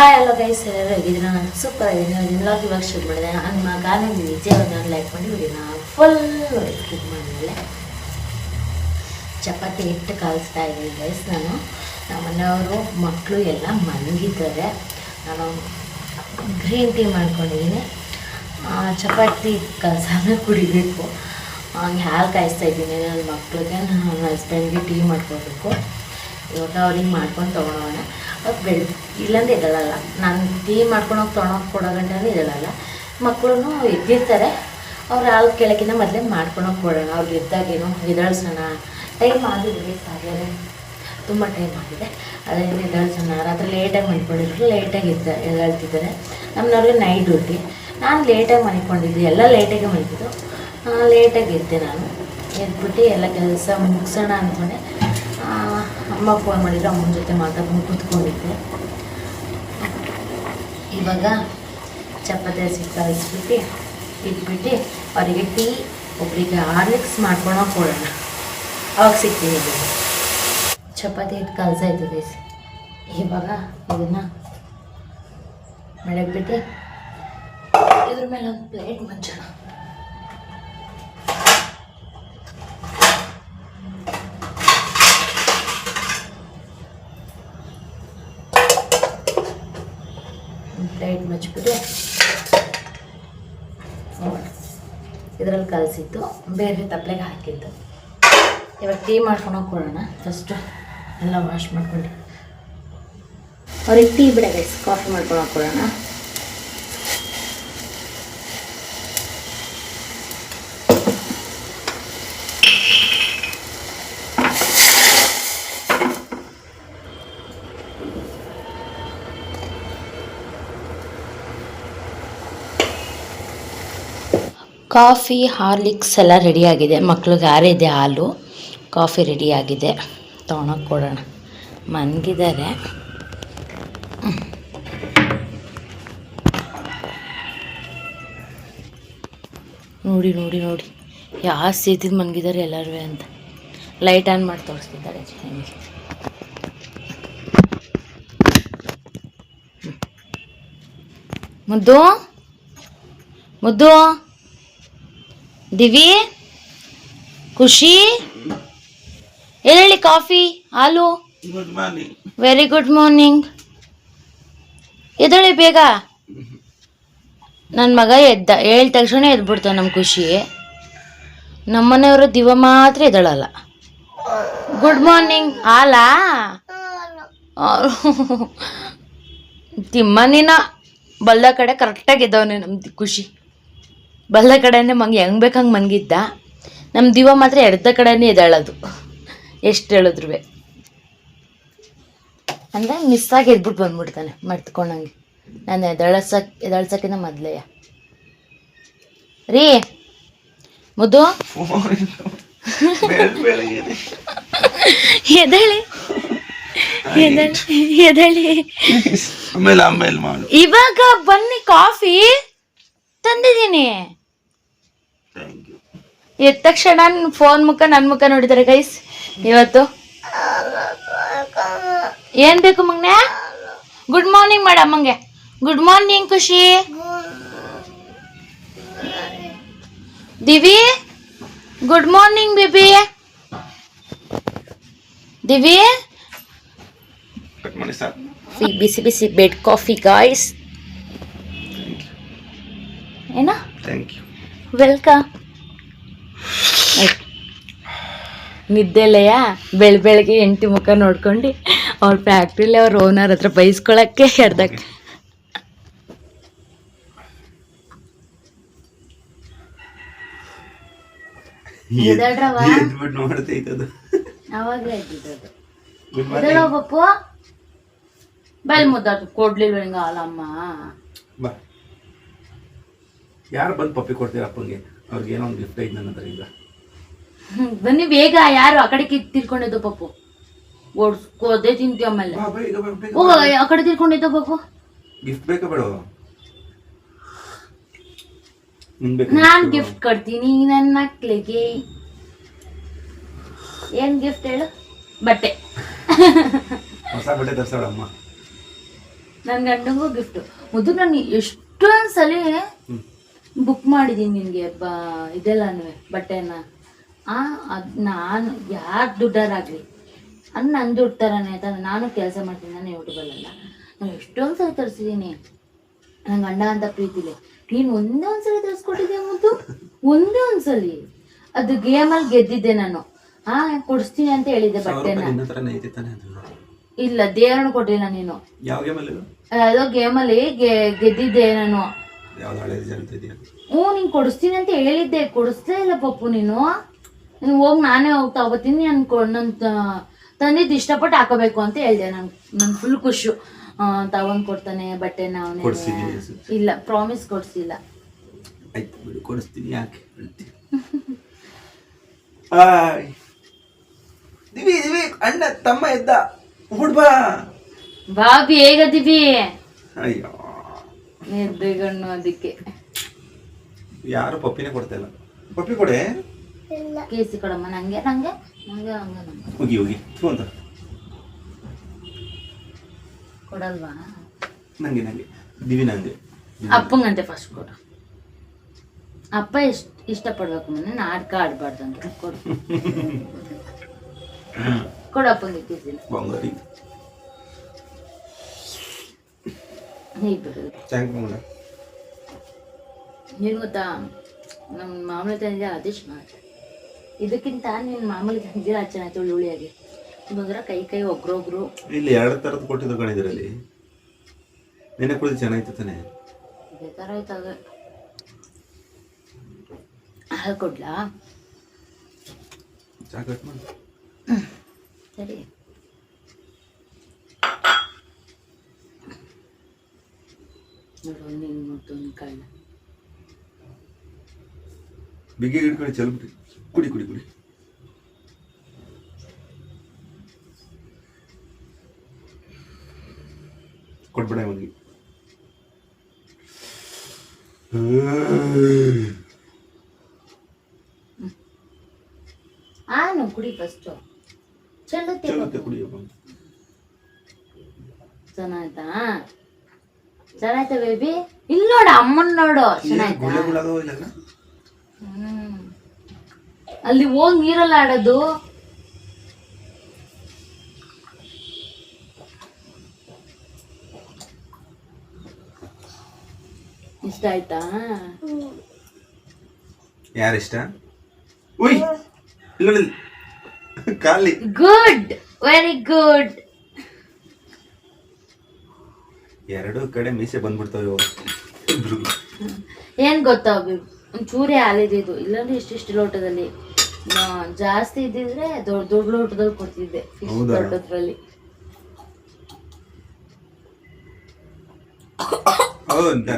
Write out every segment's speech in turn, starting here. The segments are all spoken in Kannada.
ಹಾಯ್ ಎಲ್ಲ ಗೈಸ್ ಎಲ್ಲರೂ ಹೇಗಿದ್ರೆ ನಾನು ಸೂಪರ್ ಆಗಿದ್ದೀನಿ ನಿಮ್ಲಾಗ್ ಇವಾಗ ಶೂಟ್ ಮಾಡಿದೆ. ನನ್ನ ಗಾನ ವಿಜಯ್ ನಾನು ಲೈಕ್ ಮಾಡಿ ವಿಡಿಯೋನ ಫುಲ್ ಕ್ಲಿಕ್ ಮಾಡಿದ್ಮೇಲೆ ಚಪಾತಿ ಇಟ್ಟು ಕಲಿಸ್ತಾ ಇದ್ದೀನಿ ಗೈಸ್ ನಾನು. ನಮ್ಮ ಮನೆಯವರು ಮಕ್ಕಳು ಎಲ್ಲ ಮಲಗಿದ್ದಾರೆ. ನಾನು ಗ್ರೀನ್ ಟೀ ಮಾಡ್ಕೊಂಡಿದ್ದೀನಿ. ಚಪಾತಿ ಕಲಸಾನ ಕುಡಿಬೇಕು. ಹಾಲು ಕಾಯಿಸ್ತಾ ಇದ್ದೀನಿ ನನ್ನ ಮಕ್ಳಿಗೆ. ನನ್ನ ಹಸ್ಬೆಂಡ್ಗೆ ಟೀ ಮಾಡ್ಕೊಬೇಕು ಇವಾಗ ಅವ್ರಿಗೆ ಮಾಡ್ಕೊಂಡು ತೊಗೊಳೋಣ. ಅವ್ರು ಬೆಳ್ ಇಲ್ಲಂದ್ರೆ ನಾನು ಟೀ ಮಾಡ್ಕೊಂಡು ಹೋಗಿ ತೊಗೊಂಡೋಗಿ ಕೊಡೋ ಗಂಟೆ ಎದ್ದೇಳಲ್ಲ ಮಕ್ಕಳು ಎದ್ದಿರ್ತಾರೆ ಅವ್ರು ಹಾಲು ಕೆಳಕಿನ ಮೊದಲೇ ಮಾಡ್ಕೊಂಡೋಗಿ ಕೊಡೋಣ. ಅವ್ರಿಗೆ ಎದ್ದಾಗೇನು ಎದ್ದೇಳ್ಸೋಣ ಟೈಮ್ ಆಗಿದೆ ಸಾಗರೆ ತುಂಬ ಟೈಮ್ ಆಗಿದೆ. ಅದರಿಂದ ಎದ್ದೇಳ್ಸೋಣ ರಾತ್ರಿ ಲೇಟಾಗಿ ಮಲ್ಕೊಂಡಿದ್ರು. ಲೇಟಾಗಿ ಇದ್ದ ಎದ್ದೇಳ್ತಿದ್ದಾರೆ. ನಮ್ಮನವ್ರಿಗೆ ನೈಟ್ ಡ್ಯೂಟಿ ನಾನು ಲೇಟಾಗಿ ಮಲ್ಕೊಂಡಿದ್ದೆ. ಎಲ್ಲ ಲೇಟಾಗಿ ಮಲ್ಗಿದ್ದು. ಲೇಟಾಗಿ ಇದ್ದೆ ನಾನು. ಎದ್ಬಿಟ್ಟು ಎಲ್ಲ ಕೆಲಸ ಮುಗಿಸೋಣ ಅಂದ್ಕೊಂಡೆ. ಅಮ್ಮ ಫೋನ್ ಮಾಡಿದ್ರು, ಅಮ್ಮನ ಜೊತೆ ಮಾತಾಡ್ಕೊಂಡು ಕುತ್ಕೊಂಡಿದ್ದೆ. ಇವಾಗ ಚಪಾತಿ ಹಸಿ ಇಟ್ಬಿಟ್ಟು ಇಟ್ಬಿಟ್ಟು ಅವರಿಗೆ ಟೀ ಒಬ್ಬರಿಗೆ ಆರ್ಲಿಕ್ಸ್ ಮಾಡ್ಕೊಂಡು ಕೊಡೋಣ. ಅವಾಗ ಸಿಗ್ತೀನಿ. ಚಪಾತಿ ಹಿಟ್ಟು ಕಲಸಾಯ್ತು ಇದ್ದೀವಿ ಇವಾಗ ಇದನ್ನು ಮಡಗ್ಬಿಟ್ಟು ಇದ್ರ ಮೇಲೆ ಒಂದು ಪ್ಲೇಟ್ ಮುಚ್ಚೋಣ. ಪ್ಲೇಟ್ ಮುಚ್ಚಿಬಿಟ್ಟು ಇದರಲ್ಲಿ ಕಲಸಿತ್ತು ಬೇರೆ ತಪ್ಪಲೆಗೆ ಹಾಕಿತ್ತು ಇವಾಗ ಟೀ ಮಾಡ್ಕೊಂಡು ಕೊಡೋಣ. ಫಸ್ಟು ಎಲ್ಲ ವಾಶ್ ಮಾಡ್ಕೊಂಡು. ಅವ್ರಿಗೆ ಟೀ ಬಿಡಬೇಕು ಕಾಫಿ ಮಾಡ್ಕೊಂಡು ಕೊಡೋಣ. ಕಾಫಿ, ಹಾರ್ಲಿಕ್ಸ್ ಎಲ್ಲ ರೆಡಿಯಾಗಿದೆ ಮಕ್ಳಿಗೆ ಆರಿದೆ ಹಾಲು. ಕಾಫಿ ರೆಡಿಯಾಗಿದೆ ತೊಗೊಳಕ್ಕೆ ಕೊಡೋಣ. ಮನ್ಗಿದ್ದಾರೆ ನೋಡಿ ನೋಡಿ ನೋಡಿ. ಯಾವ ಸೇತಿದ್ದು ಮನ್ಗಿದ್ದಾರೆ ಎಲ್ಲರೂ ಅಂತ. ಲೈಟ್ ಆನ್ ಮಾಡಿ ತೋರಿಸ್ತಿದ್ದಾರೆ ನಿಮಗೆ. ಮುದ್ದು? ಮುದ್ದು? ದಿವಿ ಖುಷಿ ಹೇಳಿ ಕಾಫಿ ಹಾಲು? Good morning very good morning ಎದಳಿ ಬೇಗ. ನನ್ನ ಮಗ ಎದ್ದ ಹೇಳಿದ ತಕ್ಷಣ ಎದ್ಬಿಡ್ತಾನೆ ನಮ್ಮ ಖುಷಿ. ನಮ್ಮನೆಯವರು ದಿವ ಮಾತ್ರ ಎದಳಲ್ಲ ಗುಡ್ ಮಾರ್ನಿಂಗ್ ಹಾಲಾ? ತಿಮ್ಮನಿನ ಬಲ್ಲ ಕಡೆ ಕರೆಕ್ಟಾಗಿ ಎದ್ದವನೆ ನಮ್ದು ಖುಷಿ. ಬಲ್ದ ಕಡೆನೇ ಮಂಗೆ ಹೆಂಗ್ ಬೇಕು ಹಂಗೆ ಮನ್ಗಿದ್ದ ನಮ್ಮ ದಿವ ಮಾತ್ರ ಎಡ್ದ ಕಡೆನೇ ಎದ್ದೇಳೋದು. ಎಷ್ಟು ಹೇಳಿದ್ರು ಅಂದರೆ ಮಿಸ್ಸಾಗಿ ಎದ್ಬಿಟ್ಟು ಬಂದ್ಬಿಡ್ತಾನೆ ಮರ್ತ್ಕೊಂಡಂಗೆ ನಾನು ಎದಳಸಕ್ ಎದಳ್ಸಕ್ಕಿಂತ ಮೊದಲೇ ರೀ ಮುದ್ದು. ಬೆಳಗ್ಗೆ ಎದಳಿ ಎದಳಿ ಇವಾಗ ಬನ್ನಿ ಕಾಫಿ ತಂದಿದ್ದೀನಿ. ಎದ್ದ ತಕ್ಷಣ ಫೋನ್ ಮುಖ ನನ್ನ ಮುಖ ನೋಡಿದಾರೆ ಗೈಸ್ ಇವತ್ತು. ಏನ್ ಬೇಕು ಮಗ್ನೆ? Good morning ಮೇಡಮ್ಮಂಗೆ good morning Khushi. Divi? Good morning Bibi Divi? ಬಿಸಿ ಬಿಸಿ ಬೆಡ್ ಕಾಫಿ ಗಾಯ್ಸ್ ಏನ? ಥ್ಯಾಂಕ್ ವೆಲ್ಕಮ್ ನಿದ್ದೆಲೆಯ ಬೆಳ ಬೆಳಗ್ಗೆ ಎಂಟಿ ಮುಖ ನೋಡ್ಕೊಂಡು ಅವ್ರ ಫ್ಯಾಕ್ಟ್ರಿಲಿ ಅವ್ರ ಓನರ್ ಹತ್ರ ಬೈಸ್ಕೊಳಕ್ಕೆ ಎಡ್ದಕ್ಕೆ ಪಪ್ಪು ಬೆಲ್ ಮುದ್ದಾತು ಕೊಡ್ಲಿಲ್ಲ ಹಿಂಗ ಅಲ್ಲಮ್ಮ ಯಾರು ಬಂದು ಪಪ್ಪಿ ಕೊಡ್ತೀರ ಅಪ್ಪಂಗೆ? ಅವ್ರಿಗೆ ಏನೋ ಒಂದು ಗಿಫ್ಟ್ ಐತೆ ನನ್ನ ಹತ್ರ ಬನ್ನಿ ಬೇಗ ಯಾರು ಆ ಕಡೆ ತಿರ್ಕೊಂಡಿದ್ದು ಪಪ್ಪು? ಓಡಿಸ್ಕೋದೆ ತಿಂತೀವಿ ಆಮೇಲೆ. ಹೋಗ ಆ ಕಡೆ ತಿರ್ಕೊಂಡಿದ್ದ ಪಪ್ಪು? ಗಿಫ್ಟ್ ಬೇಕಾ ಬೇಡ ನಾನ್ ಗಿಫ್ಟ್ ಕೊಡ್ತೀನಿ ನನ್ನ ಮಕ್ಳಿಗೆ. ಏನ್ ಗಿಫ್ಟ್ ಹೇಳು? ಬಟ್ಟೆ. ಹೊಸ ಬಟ್ಟೆ ತರ್ಸಾಳ ನನ್ ನನ್ನ ಗಂಡಂಗೂ ಗಿಫ್ಟ್. ಮೊದಲು ನಾನು ಎಷ್ಟೊಂದ್ಸಲಿ. ಬುಕ್ ಮಾಡಿದ್ದೀನಿ ನಿನಗೆ ಬ ಇದೆಲ್ಲನೂ ಬಟ್ಟೆನ. ಆ ಅದು ನಾನು ಯಾರು ದುಡ್ಡಾರಾಗಲಿ. ಅದು ನನ್ನ ದುಡ್ಡು ಥರನೇ ಅಂತ ನಾನು ಕೆಲಸ ಮಾಡ್ತೀನಿ ನಾನು ಯೂಟ್ಯೂಬಲ್ಲೆಲ್ಲ ನಾನು ಎಷ್ಟೊಂದು ಸಲ ತರಿಸಿದ್ದೀನಿ ನಂಗೆ ಅಣ್ಣ ಅಂತ ಪ್ರೀತಿಲಿ. ನೀನು ಒಂದೇ ಒಂದ್ಸಲ ತರಿಸ್ಕೊಟ್ಟಿದ್ದೆ ಮುದ್ದು? ಒಂದೇ ಸಲ ಅದು ಗೇಮಲ್ಲಿ ಗೆದ್ದಿದ್ದೆ ನಾನು. ಹಾ ಕೊಡಿಸ್ತೀನಿ ಅಂತ ಹೇಳಿದ್ದೆ ಬಟ್ಟೆ ಬಟ್ಟೆನ. ಇಲ್ಲ ದೇವ್ರನ್ನ ಕೊಟ್ಟಿಲ್ಲ ನೀನು. ಯಾವುದೋ ಗೇಮಲ್ಲಿ ಗೆದ್ದಿದ್ದೆ ನಾನು. ಯಾವ್ದು ಇದೆಯಾ ಹ್ಞೂ ನೀನು ಕೊಡಿಸ್ತೀನಿ ಅಂತ ಹೇಳಿದ್ದೆ. ಕೊಡಿಸ್ಲೇ ಇಲ್ಲ ಪಪ್ಪು ನೀನು. ನೀನು ಹೋಗಿ ನಾನೇ ಹೋಗಿ ತಗೋತೀನಿ ನಾನು ಕೊ ನನ್ನ ತಂದಿದ್ದು ಇಷ್ಟಪಟ್ಟು ಹಾಕೋಬೇಕು ಅಂತ ಹೇಳಿದೆ ನಾನು ನನ್ ಫುಲ್ ಖುಷು. ತಗೊಂಡ್ ಕೊಡ್ತಾನೆ ಬಟ್ಟೆ ಕೊಡ್ಸಿದ್ದೀನಿ ಅನ್ಸುತ್ತೆ. ಇಲ್ಲ ಪ್ರಾಮಿಸ್ ಕೊಡ್ಸಿಲ್ಲ. ಆಯ್ತು ಬಿಡು ಕೊಡಿಸ್ತೀನಿ ಯಾಕೆ ಹೇಳ್ತೀನಿ ಹಾಯ್ ದಿವಿ ದಿವಿ ಅಣ್ಣ ತಮ್ಮ ಎದ್ದ. ಹುಡ್ಬಾ. ಬಾಬಿ ಹೇಗದಿವಿ ಅಯ್ಯೋ. ನಿರ್ಬೇಗಣ್ಣು ಅದಕ್ಕೆ. ಯಾರು ಪಪ್ಪಿನೇ ಕೊಡ್ತಾ ಇಲ್ಲ? ಪಪ್ಪಿ ಕೊಡೆ? ಕೇಸಿ ಕೊಡಮ್ಮ ನಂಗೆ ನಂಗೆ ನಂಗೆ ನಂಗೆ ನಂಗೆ. ಹೋಗಿ ಹೋಗಿ ಥು ಅಂತ. ಕೊಡಲ್ವಾ? ನಂಗೆ ನಂಗೆ. ದಿವಿ ನಂಗೆ. ಅಪ್ಪಂಗಂತೆ ಫಸ್ಟ್ ಕೊಡು. ಅಪ್ಪ ಇಷ್ಟ ಇಷ್ಟಪಡ್ಬೇಕು ಮನೆ ನಾಟಕ ಆಡ್ಬಾರ್ದು ಅಂತ. ಕೊಡು. ಕೊಡು ಅಪ್ಪಂಗೆ ಕೇಸಿನ. ಬಂಗಾರಿ. ಯು ನೀನು ಗೊತ್ತಾ ನಮ್ಮ ಮಾಮೂಲಿ ತಂದೆ ಆದೇಶ್ ಮಾಡಿ ಇದಕ್ಕಿಂತ ನೀನು ಮಾಮೂಲಿ ತಂದಿರ ಚೆನ್ನಾಗಿ ಹುಳಿ ಹುಳಿಯಾಗಿ ಬಂದ್ರೆ ಕೈ ಕೈ ಒಗ್ರೊಬ್ರು ಇಲ್ಲಿ ಎರಡು ಥರದ್ದು ಕೊಟ್ಟಿದ್ದು ಕಣಿದ್ರಲ್ಲಿ ನೆನೆ ಕುಳಿತು ಚೆನ್ನಾಗಿತ್ತು ತಾನೆ. ಬೇಕಾರಾಯ್ತು ಅದು. ಹಾಲು ಕೊಡ್ಲಾ? ಚಾಕಟ್ ಮಾಡಿ. ಸರಿ. ನೋಡ್ತು ಒಂದು ಕಳ್ಳ ಬಿಗಿ ಹಿಡ್ಕೊಂಡು ಚೆಲ್ಬಿಟ್ಟು ಕುಡಿ ಕುಡಿ ಕುಡಿ. ಕೊಟ್ಬಿಡ ಅವನಿಗೆ. ಕುಡಿ ಫಸ್ಟು ಚೆನ್ನಾಯ್ತಾ ಬೇಬಿ ಇಲ್ಲಿ ನೋಡು ಅಮ್ಮನ್ ನೋಡು. ಚೆನ್ನಾಯ್ತಾ? ಹ್ಮ್. ಅಲ್ಲಿ ಹೋಗ್ ನೀರಲ್ಲಿ ಆಡೋದು. ಇಷ್ಟ ಆಯ್ತಾ? ಯಾರಿಷ್ಟ ಉಯ್. ಖಾಲಿ ಗುಡ್ ವೆರಿ ಗುಡ್ ಎರಡು ಕಡೆ ಮೀಸೆ ಬಂದ್ಬಿಡ್ತಾವೆ ಇವಾಗ. ಏನ್ ಗೊತ್ತಾ ಬಿ- ಒಂಚೂರೇ ಹಾಲಿದ್ದು ಇಲ್ಲಾಂದ್ರೆ ಇಷ್ಟಿಷ್ಟು ಲೋಟದಲ್ಲಿ. ಆ, ಜಾಸ್ತಿ ಇದ್ದಿದ್ರೆ ದೊಡ್ಡ ದೊಡ್ಡ ಲೋಟದಲ್ಲಿ ಕೊಡ್ತಿದ್ದೆ. ಹೌದಾ? ದೊಡ್ಡದ್ರಲ್ಲಿ.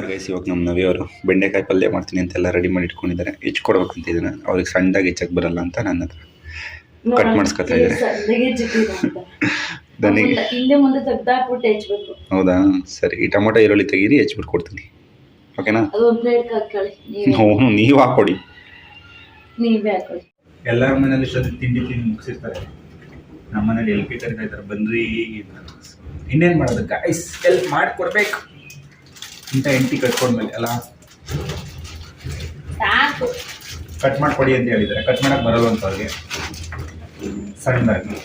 ಗೈಸ್ ಇವಾಗ ನಮ್ಮ ನವಿಯವರು ಬೆಂಡೆಕಾಯಿ ಪಲ್ಯ ಮಾಡ್ತೀನಿ ಅಂತೆಲ್ಲ ರೆಡಿ ಮಾಡಿ ಇಟ್ಕೊಂಡಿದ್ದಾರೆ. ಹೆಚ್ಕೊಡ್ಬೇಕಂತ ಇದನ್ನ ಅವ್ರಿಗೆ ಸಣ್ಣದಾಗಿ ಹೆಚ್ಚಕ್ಕೆ ಬರಲ್ಲ ಅಂತ ನನ್ನ ಹತ್ರ. ಕಟ್ ಮಾಡಿಸ್ಕೊತಾ ಇದ್ದಾರೆ. ಮುಂದೆ- ಹಿಂದೆ ಮುಂದೆ ತೆಗ್ದಾಕ್ಬಿಟ್ಟು ಹೆಚ್ಚಬೇಕು ಹೌದಾ? ಸರಿ ಈ ಟೊಮೊಟೊ ಈರುಳ್ಳಿ ತೆಗೀರಿ ಹೆಚ್ಚಿಬಿಟ್ಟು ಕೊಡ್ತೀನಿ. ಓಕೆನಾ? ಅದು ಒಂದ್ ಪ್ಲೇಟ್ ಹಾಕೊಳ್ಳಿ ನೀವೇ. ಹ್ಞೂ ನೀವು ಹಾಕ್ಕೊಡಿ ನೀವೇ ಹಾಕೊಳ್ಳಿ ಎಲ್ಲರ ಮನೇಲಿ ಇಷ್ಟೊಂದು ತಿಂಡಿ ತಿಂದು ಮುಗಿಸಿರ್ತಾರೆ. ನಮ್ಮ ಮನೇಲಿ ಎಲ್ ಪಿ ಕರಿತಾ ಇದ್ದಾರೆ ಬಂದ್ರಿ ಇನ್ನೇನು ಮಾಡೋದು ಗೈಸ್ ಎಲ್ಪ್ ಮಾಡಿಕೊಡ್ಬೇಕು. ಇಂಥ ಎಂಟಿ ಕಟ್ಕೊಂಡ್ಮೇಲೆ ಅಲ್ಲ? ಸಾಕು. ಕಟ್ ಮಾಡಿಕೊಡಿ ಅಂತ ಹೇಳಿದ್ದಾರೆ. ಕಟ್ ಮಾಡಕ್ಕೆ ಬರಲ್ಲ ಅಂತ ಅವ್ರಿಗೆ ಸಣ್ಣದಾಗಿ.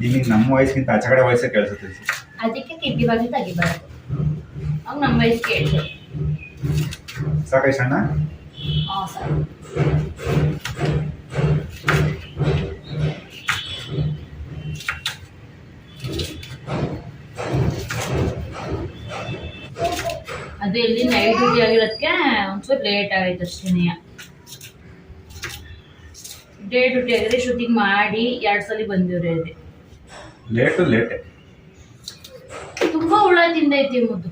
ನಿಮಗೆ ನಮ್ಮ ವಯಸ್ಸಿಗಿಂತ ಆಚೆಗಡೆ ವಯಸ್ಸೇ ಕೇಳಿಸುತ್ತೆ ಅನ್ಸುತ್ತೆ. ಅದಕ್ಕೆ ಕಿಡ್ಡಿ ಬಾಗಿ ತೆಗಿಬಾರ್ದು ಅವಾಗ ನಮ್ಮ ವಯಸ್ಸು ಕೇಳ್ತೇವೆ ಸಾಕಾ ಸಣ್ಣ ಹಾಂ ಸರ್. ಅದು ಇಲ್ಲಿ ನೈಟ್ ಡ್ಯೂಟಿ ಆಗಿರೋದಕ್ಕೆ ಒಂಚೂರು ಲೇಟ್ ಆಗೈತೆ ಅಷ್ಟೇ ಡೇ ಡ್ಯೂಟಿ ಆಗಿದ್ರೆ ಶೂಟಿಂಗ್ ಮಾಡಿ ಎರಡು ಸಲ ಬಂದಿವ್ರಿ ಅದೇ ಲೇಟು ಲೇಟೆ ತುಂಬಾ ಹುಳ ತಿಂದೈತಿ ಮುದ್ದು.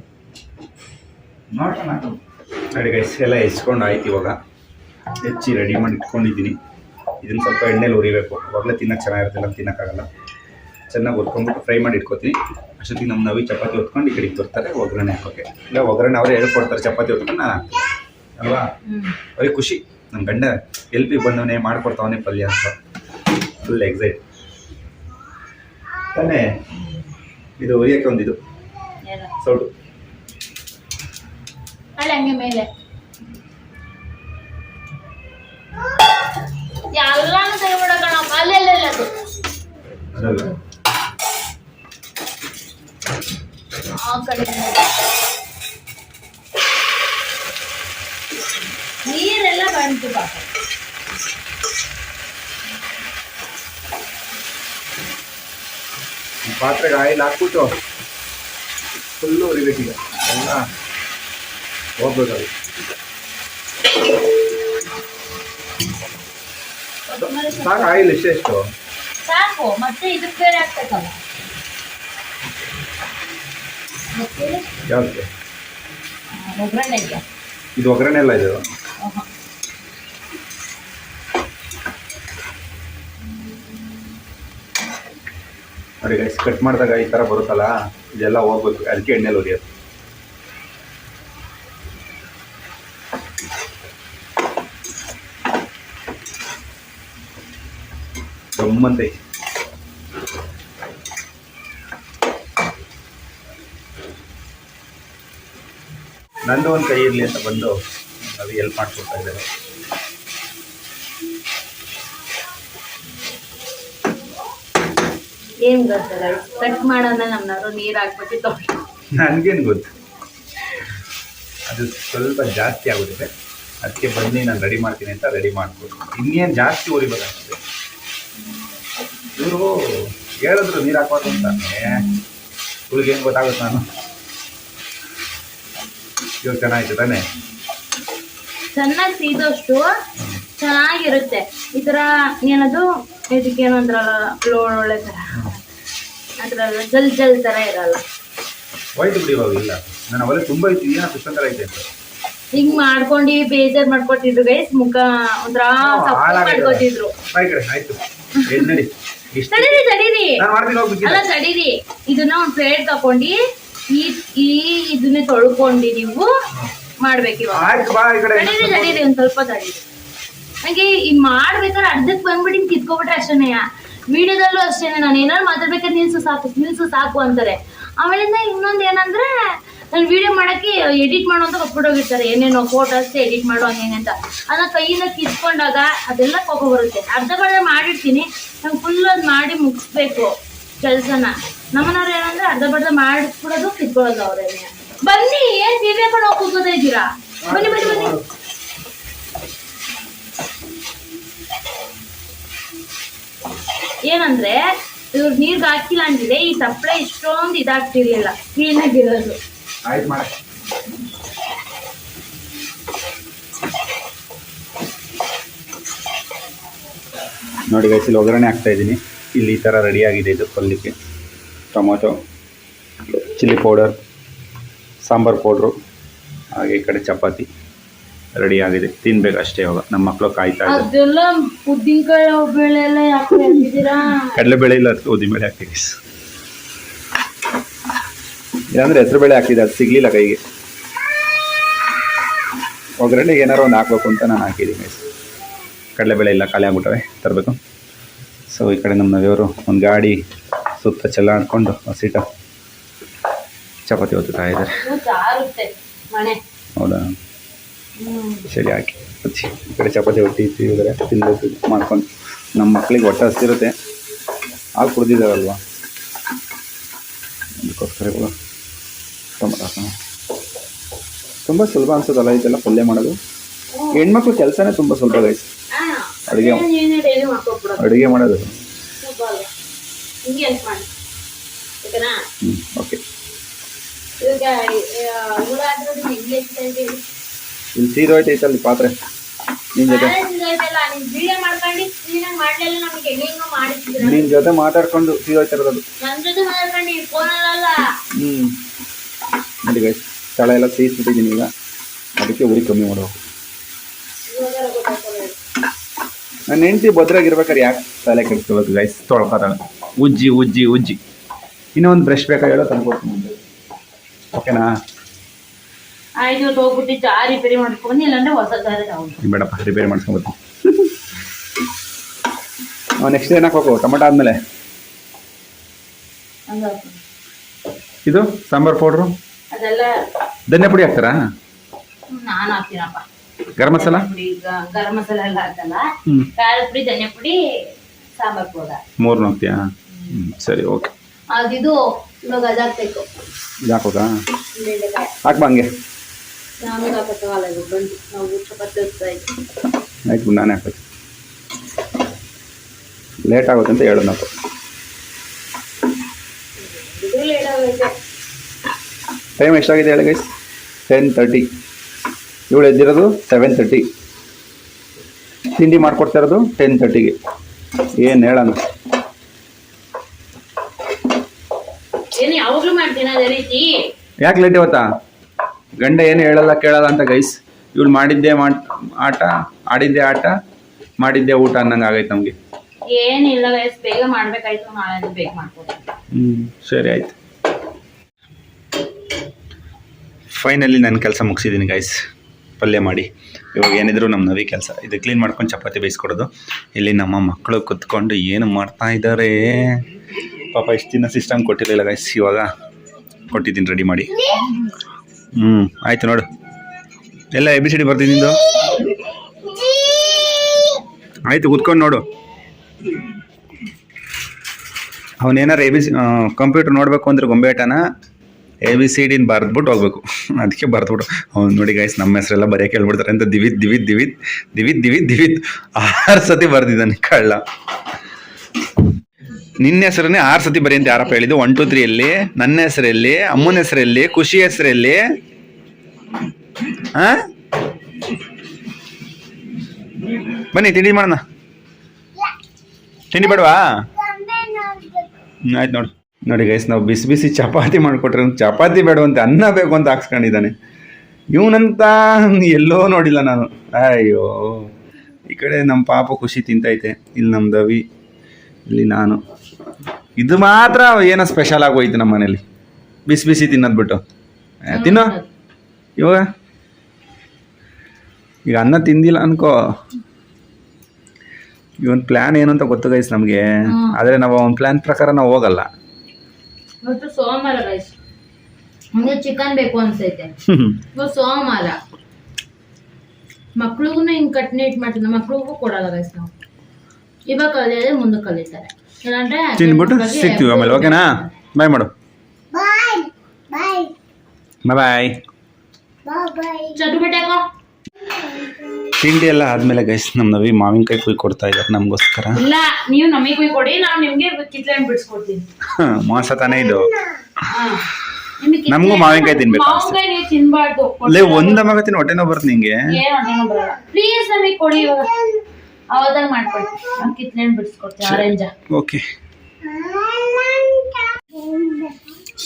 ನೋಡೋಣ ನೋಡಿ ಗೈಸ್ ಎಲ್ಲ ಹೆಚ್ಕೊಂಡು ಆಯ್ತು ಇವಾಗ. ಹೆಚ್ಚಿ ರೆಡಿ ಮಾಡಿ ಇಟ್ಕೊಂಡಿದ್ದೀನಿ. ಇದನ್ನು ಸ್ವಲ್ಪ ಎಣ್ಣೆಲಿ ಉರಿಬೇಕು ಅವಾಗಲೇ ತಿನ್ನಕ್ಕೆ ಚೆನ್ನಾಗಿರುತ್ತೆ ಇಲ್ಲ ತಿನ್ನೋಕ್ಕಾಗಲ್ಲ. ಚೆನ್ನಾಗಿ ಹುರ್ಕೊಂಡ್ಬಿಟ್ಟು ಫ್ರೈ ಮಾಡಿ ಇಟ್ಕೋತೀನಿ. ಅಷ್ಟೊತ್ತಿಗೆ ನಮ್ಮ ನವಿ ಚಪಾತಿ ಹೊತ್ಕೊಂಡು ಈ ಕಡೆಗೆ ಬರ್ತಾರೆ ಒಗ್ಗರಣೆ ಹಾಕೋಕ್ಕೆ ಇಲ್ಲ ಒಗ್ಗರಣೆ ಅವರೇ ಹೇಳ್ಕೊಡ್ತಾರೆ ಚಪಾತಿ ಹೊತ್ಕೊಂಡು ನಾನು ಹಾಕ್ತೀನಿ. ಅಲ್ವಾ? ಅವ್ರಿಗೆ ಖುಷಿ. ನಮ್ಮ ಗಂಡ ಎಲ್ ಪಿ ಬಂದವನೇ ಮಾಡ್ಕೊಡ್ತಾವನೇ ಪಲ್ಯ ಅಂತ. ಫುಲ್ ಎಕ್ಸೈಟ್ ತಾನೇ ಇದು ಉರಿಯೋಕ್ಕೆ ಒಂದಿದು ಏನು ಸೌಟು ಅಲ್ಲ ಹಂಗೆ ಮೇಲೆ ಎಲ್ಲಾನು ತೆಗಿಬಿಡ ಕಣಪ್ಪ ಅಲ್ಲೆಲ್ಲ ಅದು ಅದಲ್ಲ ಆ ಕಡೆ ನೀರೆಲ್ಲ ಬಂತು ಪಾಪ ಪಾತ್ರೆಗೆ ಆಯಿಲ್ ಹಾಕ್ಬಿಟ್ಟು ಫುಲ್ಲು ಉರಿಬೇಕೀಗ ಎಲ್ಲ ಹೋಗ್ಬೇಕದು. ಸಾಕು ಆಯಿಲ್ ಎಷ್ಟು ಸಾಕು ಮತ್ತೆ ಇದಕ್ಕೆ ಬೇರೆ ಹಾಕ್ಬೇಕಲ್ಲ. ಯಾವ್ದು? ಒಗ್ಗರಣೆಗೆ ಇದು ಒಗ್ಗರಣೆ ಎಲ್ಲ ಇದು ಗೈಸ್ ಕಟ್ ಮಾಡಿದಾಗ ಈ ಥರ ಬರುತ್ತಲ್ಲ, ಇದೆಲ್ಲ ಹೋಗ್ಬೇಕು ಅದಕ್ಕೆ ಎಣ್ಣೆಲಿ ಹೊಡಿಯೋದು. ಗಮ್ಮಂತೆ ನಂದು ಒಂದು ಕೈ ಇರಲಿ ಅಂತ ಬಂದು ಅದು ಹೆಲ್ಪ್ ಮಾಡಿಕೊಡ್ತಾ ಇದ್ದಾರೆ. ಏನ್ ಗೊತ್ತಲ್ಲ ಕಟ್ ಮಾಡೋಣ ನಮ್ಮನವರು ನೀರ್ ಹಾಕ್ಬಿಟ್ಟು ತೊಗೊಂಡು ನನಗೇನು ಗೊತ್ತು? ಅದು ಸ್ವಲ್ಪ ಜಾಸ್ತಿ ಆಗುತ್ತೆ ಅದಕ್ಕೆ ಬನ್ನಿ ನಾನು ರೆಡಿ ಮಾಡ್ತೀನಿ ಅಂತ ರೆಡಿ ಮಾಡ್ಬೋದು. ಇನ್ನೇನು ಜಾಸ್ತಿ ಉರಿಬೇಕಾಗ್ತದೆ? ಇವರು ಹೇಳಿದ್ರು ನೀರು ಹಾಕೋದು ಅಂತ. ಇವಳಿಗೆ ಏನು ಗೊತ್ತಾಗುತ್ತೆ ನಾನು? ಇವ್ರು ಚೆನ್ನಾಗಿತ್ತು ತಾನೇ? ಚೆನ್ನಾಗಿ ಸೀದೋಷ್ಟು ಚೆನ್ನಾಗಿರುತ್ತೆ. ಈ ಥರ ಏನದು ಇದಕ್ಕೆ ಏನೋ ಅಂದ್ರಲ್ಲ ಒಳ್ಳೆ ತರ. ಅದ್ರಲ್ಲ ಜಲ್ ಜಲ್ ತರ ಇರಲ್ಲ. ವೈಟ್ ಬಿಡಿ ಇವಾಗ ಇಲ್ಲ. ನಾನು ಅವೆಲ್ಲ ತುಂಬಾ ಇತ್ತು ಏನೋ ಇಷ್ಟೊಂದು ಥರ ಐತೆ ಅಂತ. ಹಿಂಗ್ ಮಾಡ್ಕೊಂಡಿ ಬೇಜಾರ್ ಮಾಡ್ಕೊತಿದ್ರು ಗೈಸ್ ಮುಖ ಒಂಥರ ಸಪ್ಪು. ಮಾಡ್ಕೊತಿದ್ರು. ಬಾಯ್ ಕಡೆ ಆಯ್ತು. ಏನ್ ನಡಿ. ತಡೀರಿ ತಡೀರಿ ನಾನು ಮಾಡ್ತೀನಿ ಹೋಗ್ಬೇಕಿಲ್ಲ ಅಲ್ಲ ತಡೀರಿ ಇದನ್ನ ಒಂದ್ ಪ್ಲೇಟ್ ತಕೊಂಡಿ ಈ ಈ ಇದನ್ನ ತೊಳ್ಕೊಂಡು ನೀವು ಮಾಡ್ಬೇಕು ಇವಾಗ. ಆಯ್ತು ಬಾ ಈ ಕಡೆ ತಡೀರಿ ತಡೀರಿ ಒಂದ್ ಸ್ವಲ್ಪ ತಡೀರಿ ನಂಗೆ ಈ ಮಾಡ್ಬೇಕಾದ್ರೆ ಅರ್ಧಕ್ ಬಂದ್ಬಿಟ್ಟು ಹಿಂಗ್ ಕಿತ್ಕೊಬಿಟ್ರೆ ಅಷ್ಟೇನೆ. ವಿಡಿಯೋದಲ್ಲೂ ಅಷ್ಟೇನೆ ನಾನು ಏನಾದ್ರು ಮಾತಾಡ್ಬೇಕಾದ್ರೆ ನಿಲ್ಸು ಸಾಕು ನಿಲ್ಸು ಸಾಕು ಅಂತಾರೆ. ಆಮೇಲಿಂದ ಇನ್ನೊಂದು ಏನಂದ್ರೆ, ನಾನು ವಿಡಿಯೋ ಮಾಡೋಕ್ಕೆ ಎಡಿಟ್ ಮಾಡೋ ಅಂತ ಕೊಟ್ಬಿಟ್ಟೋಗಿರ್ತಾರೆ ಏನೇನೋ ಫೋಟೋಸ್ ಎಡಿಟ್ ಮಾಡೋ, ಹಂಗೆ ಅಂತ. ಅದನ್ನ ಕೈಯಿಂದ ಕಿತ್ಕೊಂಡಾಗ ಅದೆಲ್ಲ ಕೋಪ ಬರುತ್ತೆ. ಅರ್ಧ ಬರ್ಧ ಮಾಡಿರ್ತೀನಿ ನಂಗೆ ಫುಲ್ ಅದು ಮಾಡಿ ಮುಗಿಸ್ಬೇಕು ಕೆಲಸನ. ನಮ್ಮನವ್ರು ಏನಂದ್ರೆ ಅರ್ಧ ಬರ್ಧ ಮಾಡಿಸ್ಬಿಡೋದು, ಕಿತ್ಕೊಳ್ಳೋದು ಅವ್ರೇನೆ. ಬನ್ನಿ, ಏನ್ ಟಿವಿ ಕೂಡ ಹೋಗಿ ಇದ್ದೀರಾ? ಬನ್ನಿ ಬನ್ನಿ ಬನ್ನಿ. ಏನಂದ್ರೆ, ಇವ್ರು ನೀರ್ಗೆ ಹಾಕಿಲ್ಲ ಅಂದಿದೆ ಈ ತಪ್ಪಳೆ ಇಷ್ಟೊಂದು ಇದಾಗ್ತಿರ್ಲಿಲ್ಲ ಕ್ಲೀನ್ ಆಗಿರೋದು ನೋಡಿ ಗೈಸ್ ಇಲ್ಲಿ ಒಗ್ಗರಣೆ ಹಾಕ್ತಾ ಇದ್ದೀನಿ. ಇಲ್ಲಿ ಈ ಥರ ರೆಡಿ ಆಗಿದೆ ಇದು ಪಲ್ಯಕ್ಕೆ tomato chilli powder sambar powder ಹಾಗೆ ಈ ಕಡೆ ಚಪಾತಿ. ರೆಡಿ ಆಗಿದೆ ತಿನ್ಬೇಕಷ್ಟೇ ಇವಾಗ. ನಮ್ಮ ಮಕ್ಕಳು ಕಾಯ್ತಾ ಅದೆಲ್ಲ ಉದ್ದಿನಕಾಯಿ ಬೇಳೆ ಎಲ್ಲ ಯಾಕೆ ಕಡಲೆಬೇಳೆ ಇಲ್ಲ ಅದಕ್ಕೆ ಉದ್ದಿನಬೇಳೆ ಹಾಕ್ತೀವಿ ಇಲ್ಲಾಂದ್ರೆ ಹೆಸರು ಬೇಳೆ ಹಾಕಿದೆ ಅದು ಸಿಗ್ಲಿಲ್ಲ ಕೈಗೆ. ಒಗ್ಗರಣೆಗೆ ಏನಾರು ಒಂದು ಹಾಕ್ಬೇಕು ಅಂತ ನಾನು ಹಾಕಿದ್ದೀನಿ. ಕಡಲೆಬೇಳೆ ಇಲ್ಲ ಖಾಲಿ ಆಗ್ಬಿಟ್ಟವೆ ತರಬೇಕು. ಸೊ ಈ ಕಡೆ ನಮ್ಮ ನವಿಯವರು ಒಂದು ಗಾಡಿ ಸುತ್ತ ಚೆಲ್ಲಾಡ್ಕೊಂಡು ಹಸಿಟ ಚಪಾತಿ ಒತ್ತುತ್ತಾ ಇದ್ದಾರೆ. ಹೌದಾ? ಸರಿ ಹಾಕಿ ಹಚ್ಚಿ ಈ ಕಡೆ ಚಪಾತಿ ಒತ್ತಿ ಇದ್ದಾರೆ ತಿನ್ಬೇಕು ಮಾಡ್ಕೊಂಡು. ನಮ್ಮ ಮಕ್ಕಳಿಗೆ ಹೊಟ್ಟೆ ಹಸ್ತಿರುತ್ತೆ. ಹಾಕಿ ಕುಡ್ದಿದ್ದಾರಲ್ವಾ? ಅದಕ್ಕೋಸ್ಕರ ಹಾಕೋಣ ತುಂಬ ಸುಲಭ ಅನ್ಸೋದಲ್ಲ ಇದೆಲ್ಲ ಪಲ್ಯ ಮಾಡೋದು? ಹೆಣ್ಮಕ್ಳು ಕೆಲಸನೇ ತುಂಬ ಸುಲಭ ಗೈಸ್ ಅಡುಗೆ ಅಡುಗೆ ಮಾಡೋದು. ಓಕೆ ಇಲ್ಲಿ ಸೀದೋಯ್ತೈತೆ ಅಲ್ಲಿ ಪಾತ್ರೆ. ನಿನ್ನ ಜೊತೆ. ನೀನ್ ಜೊತೆ ಮಾತಾಡ್ಕೊಂಡು ಸೀದೋಯ್ತಿರೋದು ಹ್ಮ್. ನೋಡಿ ಗೈಸ್ ತಳ ಎಲ್ಲ ಸೀಸ್ಬಿಟ್ಟಿದ್ದೀನಿ ಈಗ. ಅದಕ್ಕೆ ಉರಿ ಕಮ್ಮಿ ಮಾಡಬೇಕು ನನ್ನ ಹೆಂಡತಿ ಭದ್ರಾಗಿರ್ಬೇಕಾದ್ರೆ ಯಾಕೆ ತಲೆ ಕೆಡಿಸ್ಕೋಬೇಕು ಗೈಸ್ ತೊಳ್ಕೊತಾಳೆ ಉಜ್ಜಿ ಉಜ್ಜಿ ಉಜ್ಜಿ. ಇನ್ನೊಂದು ಬ್ರಷ್ ಬೇಕಾ ಹೇಳೋ ತಂದ್ಕೊಡ್ತೀನಿ ಓಕೆನಾ ಆಯ್ತು ಇವತ್ತು ಹೋಗ್ಬಿಟ್ಟು ಜಾರಿ ರಿಪೇರಿ ಮಾಡ್ಕೊಂಡು ಇಲ್ಲಾಂದ್ರೆ ಹೊಸ ಜಾರಿ ತಗೊಂಡು ಬೇಡಪ್ಪ ರಿಪೇರಿ ಮಾಡ್ಸ್ಕೊಬೋದು ನೆಕ್ಸ್ಟ್ ಏನಕ್ಕೆ ಹೋಗು ಟೊಮೆಟೊ ಆದಮೇಲೆ? ಹಂಗ ಇದು ಸಾಂಬಾರ್ ಪೌಡ್ರು? ಅದೆಲ್ಲ ಧನ್ಯ ಪುಡಿ ಹಾಕ್ತಾರಾ? ನಾನು ಹಾಕ್ತೀನಪ್ಪ. ಗರಂ ಮಸಾಲ? ಗರಂ ಮಸಾಲ ಎಲ್ಲ ಹಾಕಲ್ಲ. ಖಾರದ ಪುಡಿ ಧನ್ಯ ಪುಡಿ ಸಾಂಬಾರ್ ಪೌಡರ್. ಮೂರು ಹಾಕ್ತೀಯಾ? ಸರಿ ಓಕೆ. ಅದಿದು ಇವಾಗ ಅದಾಕ್ಬೇಕು. ಇದು ಹಾಕೋದಾ ಹಾಕ್ಬಾ ಹಂಗೆ. ಬಂದು ನಾವು ಚಪಾತಿ ಆಯ್ತು ನಾನೇ ಹಾಕೋದು. ಲೇಟ್ ಆಗುತ್ತೆ ಅಂತ ಹೇಳೋದು ನಾವು ಟೈಮ್ ಎಷ್ಟಾಗಿದೆ ಹೇಳಿ ಗೈಸ್ ಟೆನ್ ತರ್ಟಿ ಇವಳು ಎದ್ದಿರೋದು ಸೆವೆನ್ ತರ್ಟಿ ತಿಂಡಿ ಮಾಡ್ಕೊಡ್ತಾ ಇರೋದು ಟೆನ್ ತರ್ಟಿಗೆ ಏನು ಹೇಳೋಣ? ಯಾಕೆ ಲೇಟ್ ಇವತ್ತಾ? ಗಂಡ ಏನು ಹೇಳಲ್ಲ ಕೇಳಲ್ಲ ಅಂತ ಗೈಸ್ ಇವಳು ಮಾಡಿದ್ದೆ ಮಾಡ್ ಆಟ ಆಡಿದ್ದೆ ಆಟ ಮಾಡಿದ್ದೆ ಊಟ ಅನ್ನಂಗೆ ಆಗೈತೆ ನಮಗೆ. ಏನಿಲ್ಲ ಗೈಸ್ ಬೇಗ ಮಾಡ್ಬೇಕಾಯ್ತು ನಾಳೆ ಬೇಗ ಮಾಡ್ಕೊಡ್ತೀನಿ. ಹ್ಞೂ ಸರಿ ಆಯ್ತು. ಫೈನಲಿ ನಾನು ಕೆಲಸ ಮುಗಿಸಿದ್ದೀನಿ ಗೈಸ್ ಪಲ್ಯ ಮಾಡಿ. ಇವಾಗ ಏನಿದ್ರು ನಮ್ಮ ನವಿ ಕೆಲಸ. ಇದು ಕ್ಲೀನ್ ಮಾಡ್ಕೊಂಡು ಚಪಾತಿ ಬೇಯಿಸ್ಕೊಡೋದು. ಇಲ್ಲಿ ನಮ್ಮ ಮಕ್ಕಳು ಕುತ್ಕೊಂಡು ಏನು ಮಾಡ್ತಾ ಇದ್ದಾರೆ ಪಾಪ ಇಷ್ಟು ದಿನ ಸಿಸ್ಟಮ್ ಕೊಟ್ಟಿರಲಿಲ್ಲ ಗೈಸ್ ಇವಾಗ ಕೊಟ್ಟಿದ್ದೀನಿ ರೆಡಿ ಮಾಡಿ. ಹ್ಞೂ ಆಯಿತು ನೋಡು. ಎಲ್ಲ ಎ ಬಿ ಸಿ ಡಿ ನಿಂದು. ಆಯಿತು, ಕೂತ್ಕೊಂಡು ನೋಡು. ಅವನೇನಾರು ಎ ಬಿ ಸಿ ಕಂಪ್ಯೂಟರ್ ನೋಡಬೇಕು ಅಂದ್ರೆ ಗೊಂಬೆಟನ ಎ ಬಿ ಸಿ ಡಿನ ಬರೆದ್ಬಿಟ್ಟು ಹೋಗ್ಬೇಕು. ಅದಕ್ಕೆ ಬರ್ದ್ಬಿಟ್ಟು ಅವ್ನು ನೋಡಿ ಗೈಸ್ ನಮ್ಮ ಹೆಸರೆಲ್ಲ ಬರೆಯೋಕೆ ಹೇಳ್ಬಿಡ್ತಾರೆ. ಅಂತ ದಿವಿತ್ ದಿವಿತ್ ದಿವಿತ್ ದಿವಿತ್ ದಿವಿತ್ ದಿವಿತ್. ಆರು ಸತಿ ಬರೆದಿದ್ದಾನೆ ಕಳ್ಳ. ನಿನ್ನ ಹೆಸರನ್ನೇ ಆರು ಸತಿ ಬರೀ ಅಂತ ಯಾರಪ್ಪ ಹೇಳಿದ್ದು? ಒನ್ ಟು ತ್ರೀಯಲ್ಲಿ ನನ್ನ ಹೆಸರಲ್ಲಿ, ಅಮ್ಮನ ಹೆಸರಲ್ಲಿ ಖುಷಿ ಹೆಸರಲ್ಲಿ. ಹಾ ಬನ್ನಿ, ತಿಂಡಿ ಮಾಡೋಣ. ತಿಂಡಿ ಬೇಡವಾ? ಆಯ್ತು ನೋಡಿ. ನೋಡಿ ಗೈಸ್ ನಾವು ಬಿಸಿ ಬಿಸಿ ಚಪಾತಿ ಮಾಡಿಕೊಟ್ರೆ ಚಪಾತಿ ಬೇಡವಂತೆ ಅನ್ನ ಬೇಕು ಅಂತ ಹಾಕ್ಸ್ಕೊಂಡಿದ್ದಾನೆ. ಇವನಂತ ಎಲ್ಲೋ ನೋಡಿಲ್ಲ ನಾನು. ಅಯ್ಯೋ. ಈ ಕಡೆ ನಮ್ಮ ಪಾಪ ಖುಷಿ ತಿಂತೈತೆ. ಇಲ್ಲಿ ನಮ್ಮ ದವಿ, ಇಲ್ಲಿ ನಾನು. ಇದು ಮಾತ್ರ ಏನೋ ಸ್ಪೆಷಲ್ ಆಗೋಯ್ತು ನಮ್ಮ ಮನೇಲಿ. ಬಿಸಿ ಬಿಸಿ ತಿನ್ನೋದ್ಬಿಟ್ಟು ತಿನ್ನೋ. ಇವಾಗ? ಈಗ ಅನ್ನ ತಿಂದಿಲ್ಲ ಅನ್ಕೋ. ಇವನ್ ಪ್ಲಾನ್ ಏನು ಅಂತ ಗೊತ್ತು ಗೈಸ್ ನಮಗೆ. ಆದರೆ ನಾವು ಅವನ ಪ್ಲಾನ್ ಪ್ರಕಾರ ನಾವು ಹೋಗಲ್ಲ. ಸೋಮವಾರ ಗೈಸ್ ಚಿಕನ್ ಬೇಕು ಅನ್ಸೈತೆ. ಇವತ್ತು ಸೋಮವಾರ. ಮಕ್ಳಿಗೂ ಹಿಂಗ್ ಕಟ್ ನೀಟ್ ಮಾಡ್ತೀನಿ ಮಕ್ಳಿಗೂ ಕೊಡಲ್ಲ ಗೈಸ್ ನಾವು. ಇವಾಗ ಕಲಿಯೋದೇ ಮುಂದೆ ಕಲಿತಾರೆ. ತಿಂದ್ಬಿಟ್ಟು ಸಿಗ್ತೀವಿ ಆಮೇಲೆ. ಓಕೆನಾ? ಬಾಯ್ ಮಾಡು. ಬಾಯ್ ತಿಂಡಿ ಎಲ್ಲ ಆದ್ಮೇಲೆ ಗೈಸ್ ನಮ್ಮ ನವಿ ಮಾವಿನಕಾಯಿ ಕುಯ್ ಕೊಡ್ತಾ ಇದ್ದಾರೆ ನಮಗೋಸ್ಕರ. ಇಲ್ಲ ನೀವು ನಮಗೆ ಕೊಡಿ ನಾವು ನಿಮ್ಗೆ ಕಿತ್ಲೆ ಬಿಡಿಸ್ಕೊಡ್ತೀನಿ. ಮೋಸ ತಾನೇ ಇದು. ನಮ್ಗೂ ಮಾವಿನಕಾಯಿ ತಿನ್ಬೇಕು. ಮಾವಿನಕಾಯಿ ನೀವು ತಿನ್ಬಾರ್ದು. ಲೇ ಒಂದ ಮಗ ತಿನ್ ಹೊಟ್ಟೆನೋ ಬರುತ್ತೆ ನಿಂಗೆ. ಏನು ಹೊಟ್ಟೆನೂ ಬರಲ್ಲ. ಪ್ಲೀಸ್ ನಮಗೆ ಕೊಡಿ ಅವಾದಾಗ ಮಾಡ್ಕೊಡ್ತೀನಿ. ನಾನು ಕಿತ್ಲೆ ಬಿಡಿಸ್ಕೊಡ್ತೀನಿ ಆರೆಂಜ ಓಕೆ.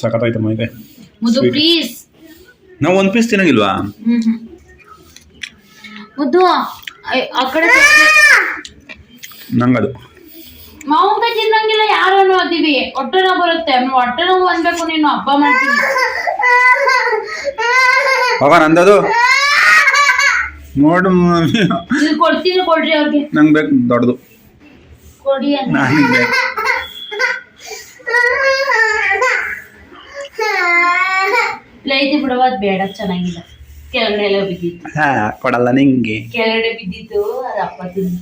ಸಖತ್ತಾಯ್ತು ಮಾವಿನಕಾಯಿ ಮುದ್ದು. ಪ್ಲೀಸ್ ನಾವು ಒಂದು ಪೀಸ್ ತಿನ್ನಂಗಿಲ್ವಾ. ಮುದ್ದು ಆ ಕಡೆ ನಂಗದು. ಮಾವಿನಕಾಯಿ ತಿನ್ನಂಗಿಲ್ಲ ಯಾರು ಅದೀವಿ ಹೊಟ್ಟೆ ನೋವು ಬರುತ್ತೆ. ಹೊಟ್ಟೆ ನೋವು ಅನ್ಬೇಕು ನೀನು ಹಬ್ಬ ಮಾಡ್ತೀನಿ. ಹೋಗ ನಂದದು. ನೋಡು ಇದು ಕೊಡ್ತೀನಿ ಕೊಡ್ರಿ ಅವ್ರಿಗೆ. ನಂಗೆ ಬೇಕು ದೊಡ್ಡದು. ಕೊಡಿ ಅಂತ. ನನಗೆ ಬೇಕು. ಲೈತಿ ಬಿಡುವ ಅದ್ ಬೇಡ ಚೆನ್ನಾಗಿಲ್ಲ. ಕೆಳಗಡೆ ಎಲ್ಲ ಬಿದ್ದಿತ್ತು. ಹಾ ಕೊಡಲ್ಲ ನಿಂಗೆ. ಕೆಳಗಡೆ ಬಿದ್ದಿತ್ತು ಅದು ಅಪ್ಪ ತಿಂದು.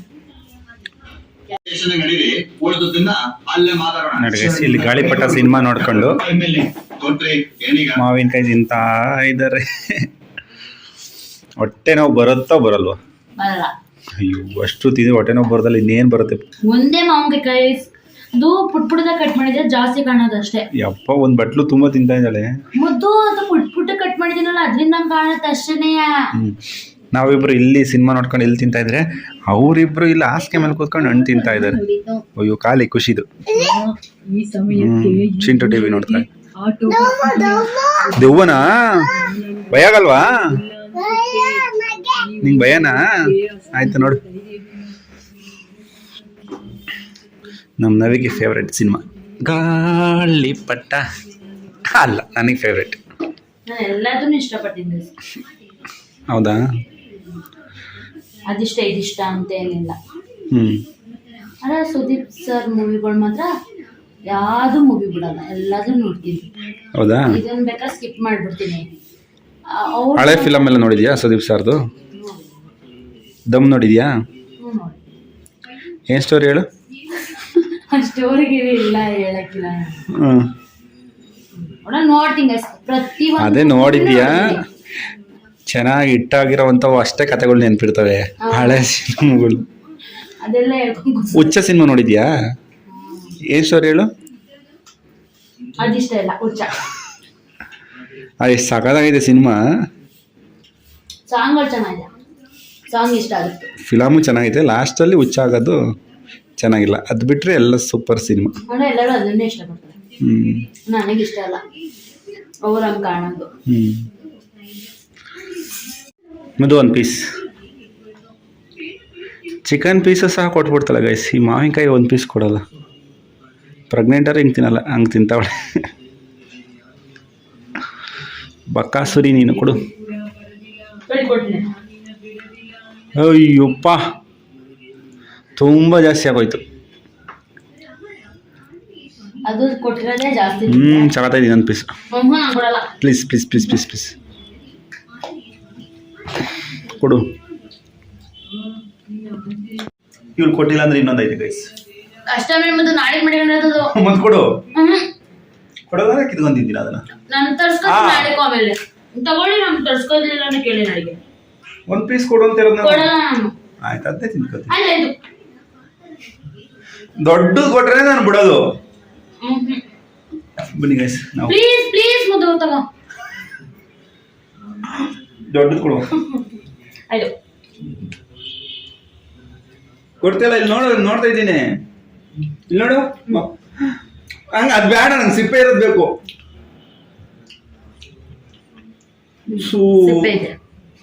ನಡೀರಿ ಉಳಿದದನ್ನ ಅಲ್ಲೇ ಮಾತಾಡೋಣ ನೋಡಿ ಇಲ್ಲಿ ಗಾಳಿಪಟ ಸಿನಿಮಾ ನೋಡ್ಕೊಂಡು ಮಾವಿನಕಾಯಿ ತಿಂತಾ ಇದ್ದಾರೆ. ಹೊಟ್ಟೆ ನೋವು ಬರುತ್ತಾ ಬರಲ್ವಾ? ಬರಲ್ಲ. ಅಯ್ಯೋ ಅಷ್ಟು ತಿಂದ್ರೆ ಹೊಟ್ಟೆ ನೋವು ಬರೋದಲ್ಲ ಇನ್ನೇನು ಬರುತ್ತೆ? ಒಂದೇ ಮಾವಿನಕಾಯಿ ಅದು ಪುಟ್ ಪುಟ್ಟದಾಗ ಕಟ್ ಮಾಡಿದ್ರೆ ಜಾಸ್ತಿ ಕಾಣೋದಷ್ಟೇ. ಯಪ್ಪ ಒಂದು ಬಟ್ಲು ತುಂಬಾ ತಿಂತಾ ಇದ್ದಾಳೆ. ಮುದ್ದು ಅದು ಪುಟ್ ಪುಟ್ಟ ಕಟ್ ಮಾಡಿದ್ದೀನಲ್ಲ ಅದರಿಂದ ಕಾಣುತ್ತೆ ಅಷ್ಟೇನೆಯ ಹ್ಮ್. ನಾವಿಬ್ರು ಇಲ್ಲಿ ಸಿನಿಮಾ ನೋಡ್ಕೊಂಡು ಇಲ್ಲಿ ತಿಂತಾ ಇದ್ರೆ ಅವರಿಬ್ರು ಇಲ್ಲಿ ಹಾಸಿಗೆ ಮೇಲೆ ಕೂತ್ಕೊಂಡು ಹಣ್ಣು ತಿಂತಾ ಇದ್ದಾರೆ. ಅಯ್ಯೋ ಖಾಲಿ ಖುಷಿದು. ಹ್ಮ್. ಚಿಂಟು ಟಿವಿ ನೋಡ್ತಾರೆ ದೆವ್ವನಾ? ಭಯ ಆಗಲ್ವಾ? ನಿಂಗೆ ಭಯನಾ? ಆಯ್ತು ನೋಡು. ನಮ್ಮ ನವಿಗೆ ಫೇವ್ರೆಟ್ ಸಿನಿಮಾ ಗಾಳಿಪಟ ಅಲ್ಲ ನನಗೆ ಫೇವ್ರೆಟ್ ನಾನು ಎಲ್ಲದನ್ನು ಇಷ್ಟಪಟ್ಟಿದ್ದೆ ಹೌದಾ? ಅದಿಷ್ಟ ಇದಿಷ್ಟ ಅಂತ ಏನಿಲ್ಲ. ಹ್ಮ್. ಅಲ್ಲ ಸುದೀಪ್ ಸರ್ ಮೂವಿಗಳು ಮಾತ್ರ ಯಾವುದು ಮೂವಿ ಬಿಡಲ್ಲ. ಎಲ್ಲದೂ ನೋಡ್ತೀನಿ. ಹೌದಾ? ಇದನ್ನ ಬೇಕಾದ್ರೆ ಸ್ಕಿಪ್ ಮಾಡ್ಬಿಡ್ತೀನಿ. ಹಳೆ ಫಿಲಮ್ ಎಲ್ಲ ನೋಡಿದ್ಯಾ ಸುದೀಪ್ ಸರ್ದು? ದಮ್ ನೋಡಿದ್ಯಾ? ಏನ್ ಸ್ಟೋರಿ ಹೇಳು? ಸ್ಟೋರಿಗೆ ಇಲ್ಲ ಹೇಳಕ್ಕಿಲ್ಲ. ಹ್ಞೂ ಒಡ ನೋಡ್ತೀನಿ guys. ಪ್ರತಿ ಅದೇ ನೋಡಿದ್ಯಾ? ಚೆನ್ನಾಗಿ ಇಟ್ಟಾಗಿರೋವಂಥವು ಅಷ್ಟೇ ಕತೆಗಳು ನೆನ್ಪಿಡ್ತವೆ. ಹಳೆ ಸಿನಿಮಾಗಳು. ಅದೆಲ್ಲ ಹುಚ್ಚ ಸಿನಿಮಾ ನೋಡಿದ್ಯಾ? ಏನು ಸ್ಟೋರಿ ಹೇಳು? ಅದಿಷ್ಟ ಇಲ್ಲ ಹುಚ್ಚ. ಅದು ಎಷ್ಟು ಸಖತ್ತಾಗಿದೆ ಸಿನಿಮಾ. ಸಾಂಗ್ಗಳು ಚೆನ್ನಾಗಿದೆ. ಸಾಂಗ್ ಇಷ್ಟ ಆಗುತ್ತೆ. ಫಿಲಮು ಚೆನ್ನಾಗಿದೆ ಲಾಸ್ಟಲ್ಲಿ ಹುಚ್ಚ ಆಗೋದು ಚೆನ್ನಾಗಿಲ್ಲ. ಅದು ಬಿಟ್ಟರೆ ಎಲ್ಲ ಸೂಪರ್ ಸಿನಿಮಾ ಅಣ್ಣ ಎಲ್ಲರೂ ಅದನ್ನೇ ಇಷ್ಟಪಡ್ತಾರೆ. ಹ್ಞೂ ನನಗೆ ಇಷ್ಟ ಅಲ್ಲ. ಅವ್ರು ಹಂಗೆ ಕಾಣೋದು. ಹ್ಞೂ ಮದು ಒಂದು ಪೀಸ್ ಚಿಕನ್ ಪೀಸು ಸಹ ಕೊಟ್ಬಿಡ್ತಾಳೆ ಗೈಸ್ ಈ ಮಾವಿನಕಾಯಿ ಒಂದು ಪೀಸ್ ಕೊಡಲ್ಲ. ಪ್ರೆಗ್ನೆಂಟರ್ ಹಿಂಗೆ ತಿನ್ನಲ್ಲ ಹಂಗೆ ತಿಂತಾವಳೆ. ಬಕ್ಕಾಸುರಿ ನೀನು ಕೊಡು. ಅಯ್ಯಪ್ಪ. ತುಂಬ ಜಾಸ್ತಿ ಆಗೋಯ್ತು. ಅದು ಕೊಟ್ಟಿರೋದೇ ಜಾಸ್ತಿ ಹ್ಞೂ ಪೀಸ್ ಹ್ಞೂ ನಾನು ಕೊಡಲ್ಲ please please please please please ಕೊಡು. ಇವ್ರು ಕೊಟ್ಟಿಲ್ಲ ಅಂದ್ರೆ ಇನ್ನೊಂದು ಐತೆ ಗೈಸ್ ಮತ್ತು ಮಾಡಿರೋದು ಮತ್ತೆ ಕೊಡು. ಕೊಡೋದಾದ್ರೆ ಅದನ್ನ? ನಾನು ತರ್ಸ್ಕೊಂಡು ನಾಳೆ ಆಮೇಲೆ ತಗೊಳ್ಳಿ ನಾನು ತರ್ಸ್ಕೋದಿಲ್ಲ ಅಂತ ಕೇಳಿ ನಾಳೆಗೆ ಒಂದು ಪೀಸ್ ಕೊಡು ಅಂತ ಇರೋದು ನಾನು. ಆಯ್ತು ಅದೇ ತಿನ್ಕೋತೀನಿ. ದೊಡ್ಡದು ಕೊಟ್ರೆ ನಾನು ಬಿಡೋದು. ಬನ್ನಿ ಗೈಸ್ ನಾವು. ಪ್ಲೀಸ್ ಪ್ಲೀಸ್ ಮುದ್ದು ತಗೋ. ದೊಡ್ಡದು ಕೊಡು ಆಯ್ತು ಕೊಡ್ತಿಲ್ಲ ಇಲ್ಲಿ ನೋಡು ನೋಡ್ತಾ ಇದ್ದೀನಿ. ಇಲ್ಲಿ ನೋಡು. ಹಂಗ ಅದು ಬೇಡ ನಂಗೆ ಸಿಪ್ಪೆ ಇರೋದು ಬೇಕು. ಸೂ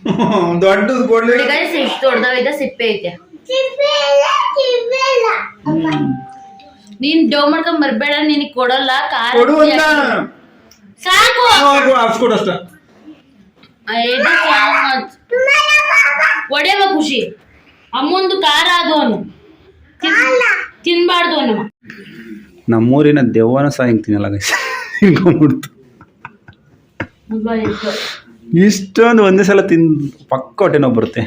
ದೊಡ್ಡದು ಕೊಡ್ಲಿ ಇಷ್ಟು ದೊಡ್ಡದಾಗೈತೆ ಸಿಪ್ಪೆ ಐತೆ. ನೀನ್ ಡೋ ಮಾಡ್ಕೊಂಡ್ ಬರ್ಬೇಡ ನಿನಗ್ ಕೊಡಲ್ಲ ಕಾರ್ ಕೊಡು ಅಂತ. ಸಾಕು. ಅಷ್ಟ. ಒಡೆಯವ ಖುಷಿ. ಅಮ್ಮೊಂದು ಖಾರ ಅದು ಅವನು. ತಿನ್ಬಾರ್ದು ಅವನು. ನಮ್ಮೂರಿನ ದೆವ್ವನ ಸಹ ಹಿಂಗೆ ತಿನ್ನಲ್ಲ ಗೈಸ್ ಹಿಂಗೊಂಡ್ಬಿಡ್ತು ಇಷ್ಟೊಂದು ಒಂದೇ ಸಲ ತಿನ್ ಪಕ್ಕ ಹೊಟ್ಟೆ ನೋವು ಬರುತ್ತೆ.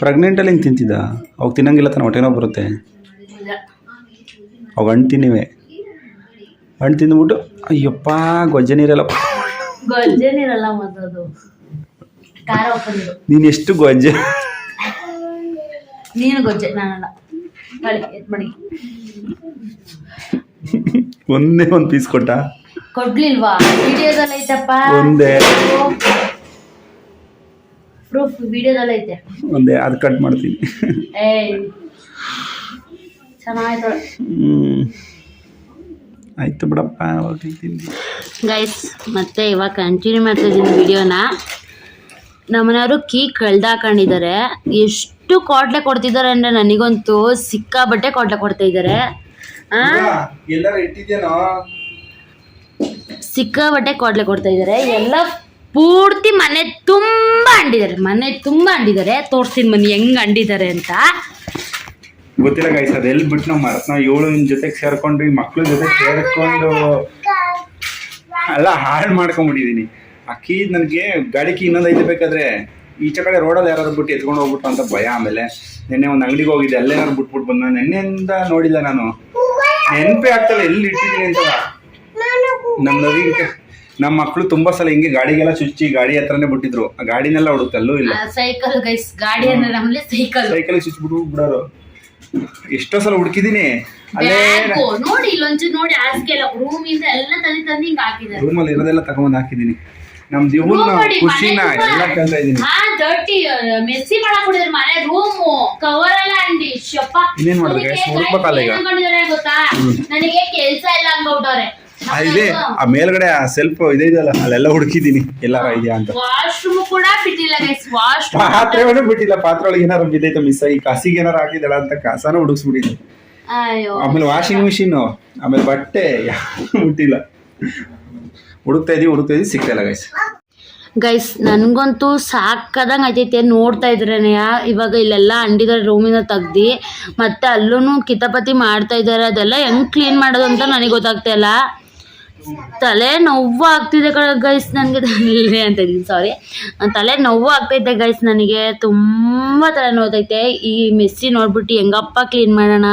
ಪ್ರೆಗ್ನೆಂಟಲ್ಲಿ ಹಿಂಗೆ ತಿಂತಿದ್ದ? ಅವಾಗ ತಿನ್ನಂಗಿಲ್ಲ ತಾನೆ ಹೊಟ್ಟೆ ನೋವು ಬರುತ್ತೆ. ಅವಾಗ ಹಣ್ಣು ತಿನ್ನಿವೆ ಹಣ್ಣು ತಿಂದ್ಬಿಟ್ಟು ಅಯ್ಯಪ್ಪ ಗೊಜ್ಜೆ ನೀರೆಲ್ಲ ನೀನು ಎಷ್ಟು ಗೊಜ್ಜೆ? ನೀನು ಗೊಜ್ಜೆ ನಾನಲ್ಲ. ಒಂದೇ ಒಂದು ಪೀಸ್ ಕೊಟ್ಟ? ಕೊಡ್ಲಿಲ್ವಾ? ವಿಡಿಯೋದಲ್ಲಿ ಐತಪ್ಪ. ಒಂದೇ. ಪ್ರೂಫ್ ವಿಡಿಯೋದಲ್ಲಿ ಐತೆ. ಒಂದೇ ಅದು ಕಟ್ ಮಾಡ್ತೀನಿ. ಚೆನ್ನಾಯ್ತು ಹ್ಮ್. ಆಯ್ತು ಬಿಡಪ್ಪ ಗೈಸ್ ಮತ್ತೆ ಇವಾಗ ಕಂಟಿನ್ಯೂ ಮಾಡ್ತಾ ಇದ್ದೀನಿ ವಿಡಿಯೋನ. ನಮ್ಮನೆಯವರು ಕೀ ಕಳ್ದಾಕೊಂಡಿದ್ದಾರೆ. ಎಷ್ಟು ಕೋಟ್ಲೆ ಕೊಡ್ತಿದ್ದಾರೆ ಅಂದ್ರೆ ನನಗಂತೂ ಸಿಕ್ಕಾಬಟ್ಟೆ ಕೋಟ್ಲೆ ಕೊಡ್ತಾ ಇದ್ದಾರೆ. ಬಟ್ಟೆ ಇಟ್ಟಿದ್ಯೇನೋ ಕೊಡ್ತಾ ಇದ್ದಾರೆ ಎಲ್ಲ ಪೂರ್ತಿ ಮನೆ ತುಂಬ ಅಂಡಿದ್ದಾರೆ. ಮನೆ ತುಂಬ ಅಂಡಿದ್ದಾರೆ. ತೋರಿಸ್ತೀನಿ ಮನೆ ಹೆಂಗ್ ಅಂಡಿದ್ದಾರೆ ಅಂತ. ಗೊತ್ತಿಲ್ಲ ಗೈಸ್ ಅದು ಎಲ್ಲಿ ಬಿಟ್ಟು ನಾವು ಮರತ್ ಏಳು ಜೊತೆಗೆ ಸೇರ್ಕೊಂಡು ಮಕ್ಳ ಜೊತೆ ಸೇರ್ಕೊಂಡು ಎಲ್ಲ ಹಾಳು ಮಾಡ್ಕೊಂಡ್ಬಿಟ್ಟಿದೀನಿ ಅಕ್ಕಿ ನನಗೆ ಗಾಡಿ ಇನ್ನೊಂದು ಐತೆ ಬೇಕಾದ್ರೆ, ಈಚೆ ಕಡೆ ರೋಡಲ್ಲಿ ಯಾರಾದ್ರು ಬಿಟ್ಟು ಎತ್ಕೊಂಡು ಹೋಗ್ಬಿಟ್ಟು ಅಂತ ಭಯ ಆಮೇಲೆ. ನಿನ್ನೆ ಒಂದು ಅಂಗಡಿಗೆ ಹೋಗಿದ್ದೆ, ಅಲ್ಲೇನಾದ್ರು ಬಿಟ್ಬಿಟ್ಟು ಬಂದ ನಿನ್ನೆಯಿಂದ ನೋಡಿಲ್ಲ ನಾನು. ನೆನಪೇ ಆಗ್ತಲ್ಲ ಎಲ್ಲಿ ಇಟ್ಟಿದ್ದೀನಿ ಅಂತ. ನಮ್ಮ ನವೀನ್ ನಮ್ಮ ಮಕ್ಕಳು ತುಂಬಾ ಸಲ ಹಿಂಗೆ ಗಾಡಿಗೆಲ್ಲ ಚುಚ್ಚಿ ಗಾಡಿ ಹತ್ರನೇ ಬಿಟ್ಟಿದ್ರು. ಆ ಗಾಡಿನೆಲ್ಲ ಹುಡುಕ್ತೆ ಅಲ್ಲೂ ಇಲ್ಲ ಸೈಕಲ್ ಗೈಸ್ ಗಾಡಿ ಅಂದ್ರೆ ನಮ್ಮಲ್ಲಿ ಸೈಕಲ್ ಸೈಕಲ್ ಚುಚ್ಬಿಟ್ಟು ಬಿಡೋರು ಎಷ್ಟೋ ಸಲ ಹುಡುಕಿದೀನಿ. ಅಲ್ಲೇ ಬ್ಯಾಗು ನೋಡಿ ಇಲ್ಲೊಂಚೂರು ನೋಡಿ ಹಾಸಿಗೆ ಎಲ್ಲ. ರೂಮ್ ಇಂದ ಎಲ್ಲ ತಂದಿ ತಂದಿ ಹಿಂಗ್ ಹಾಕಿದ್ದಾರೆ. ರೂಮಲ್ಲಿ ಇರೋದೆಲ್ಲ ತಗೊಂಡ್ ಹಾಕಿದೀನಿ. ನಮ್ Room ನೋಡಿ, ಖುಷಿನ ಮನೆ ತುಂಬಾ. ಎಲ್ಲ ಕೇಳ್ತಾ ಇದೀನಿ ಹಾ ಡರ್ಟಿ ಮೆಸ್ಸಿ ಮಾಡಕ್ ಬಿಡಿದ್ರೆ ಮನೆ ರೂಮು ಕವರ್ ಎಲ್ಲ ಅಂಡಿ ಶಪ್ಪ. ಇನ್ನೇನ್ ಮಾಡೋದು guys? ಹುಡುಕ್ಬೇಕಲ್ಲ ಈಗ? ಗೊತ್ತಾ? ನನಗೆ ಕೆಲ್ಸ ಇಲ್ಲ ಅನ್ಕೊಬಿಟ್ಟವ್ರೆ ಇದೆ ಆ ಮೇಲ್ಗಡೆ ಆ ಸೆಲ್ಫ್ ಇದೆ ಇದೆಯಲ್ಲ ಅಲ್ಲೆಲ್ಲ ಹುಡುಕಿದೀನಿ ಎಲ್ಲಾರ ಇದೆಯಾ ಅಂತ. ವಾಶ್ರೂಮ್ ಕೂಡ ಬಿಟ್ಟಿಲ್ಲ ಗೈಸ್ ಪಾತ್ರೆ ಪಾತ್ರೆವನ್ನೂ ಬಿಟ್ಟಿಲ್ಲ. ಪಾತ್ರೆ ಒಳಗೆ ಏನಾರು ಬಿದ್ದೈತೆ ಮಿಸ್ ಆಗಿ? ಕಸಿಗೆ ಏನಾರು ಹಾಕಿದಳ ಅಂತ ಕಸಾನು ಹುಡುಕ್ಸ್ಬಿಟ್ಟಿದ್ದೆ ಆಮೇಲೆ ವಾಷಿಂಗ್ ಮಿಷಿನ್ ಆಮೇಲೆ ಬಟ್ಟೆ ಮುಟ್ಟಿಲ್ಲ ಹುಡುಕ್ತಾ ಇದೀವಿ ಹುಡುಕ್ತಾ ಇದೀವಿ ಸಿಗ್ತಾ ಇಲ್ಲ ಗೈಸ್ ಗೈಸ್ ನನಗಂತೂ ಸಾಕದಂಗೆ ಆಯ್ತೈತೆ. ನೋಡ್ತಾ ಇದ್ರೇನೆ ಇವಾಗ ಇಲ್ಲೆಲ್ಲ ಅಂಡಿದಾರೆ ರೂಮಿಂದ ತೆಗ್ದಿ ಮತ್ತೆ ಅಲ್ಲೂ ಕಿತಪತಿ ಮಾಡ್ತಾ ಇದ್ದಾರೆ. ಅದೆಲ್ಲ ಹೆಂಗ್ ಕ್ಲೀನ್ ಮಾಡೋದು ಅಂತ ನನಗೆ ಗೊತ್ತಾಗ್ತಾ ಇಲ್ಲ. ತಲೆ ನೋವು ಆಗ್ತಿದೆ ಗೈಸ್ ನನಗೆ. ತಲೆ ಅಂತ ಇದ್ದೀನಿ ಸಾರಿ ತಲೆ ನೋವು ಆಗ್ತೈತೆ ಗೈಸ್ ನನಗೆ. ತುಂಬ ತಲೆ ನೋವ್ತೈತೆ ಈ ಮೆಸ್ಸಿ ನೋಡ್ಬಿಟ್ಟು ಹೆಂಗಪ್ಪ ಕ್ಲೀನ್ ಮಾಡೋಣ.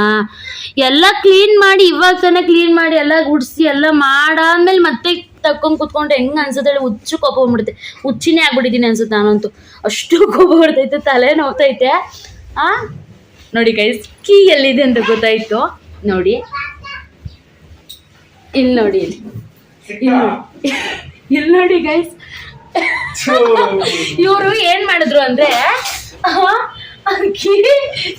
ಎಲ್ಲ ಕ್ಲೀನ್ ಮಾಡಿ, ಇವಾಗ ತಾನೇ ಕ್ಲೀನ್ ಮಾಡಿ, ಎಲ್ಲ ಗುಡಿಸಿ, ಎಲ್ಲ ಮಾಡಾದ್ಮೇಲೆ ಮತ್ತೆ ತಕ್ಕೊಂಡು ಕೂತ್ಕೊಂಡ್ರೆ ಹೆಂಗೆ ಅನ್ಸುತ್ತೆ ಹೇಳಿ ಹುಚ್ಚು ಕೋಪ ಬಂದ್ಬಿಡುತ್ತೆ. ಹುಚ್ಚಿನೇ ಆಗ್ಬಿಟ್ಟಿದ್ದೀನಿ ಅನ್ಸುತ್ತೆ ನಾನಂತೂ. ಅಷ್ಟು ಕೋಪ ಬರ್ತೈತೆ, ತಲೆ ನೋವ್ತೈತೆ ಆ? ನೋಡಿ ಗೈಸ್ ಕೀ ಎಲ್ಲಿದೆ ಅಂತ ಗೊತ್ತಾಯ್ತು. ನೋಡಿ. ಇಲ್ಲಿ ನೋಡಿ ಇಲ್ಲಿ. ಇಲ್ಲಿ ನೋಡಿ ಗೈಸ್ ಇವರು ಏನ್ ಮಾಡಿದ್ರು ಅಂದ್ರೆ ಕೀ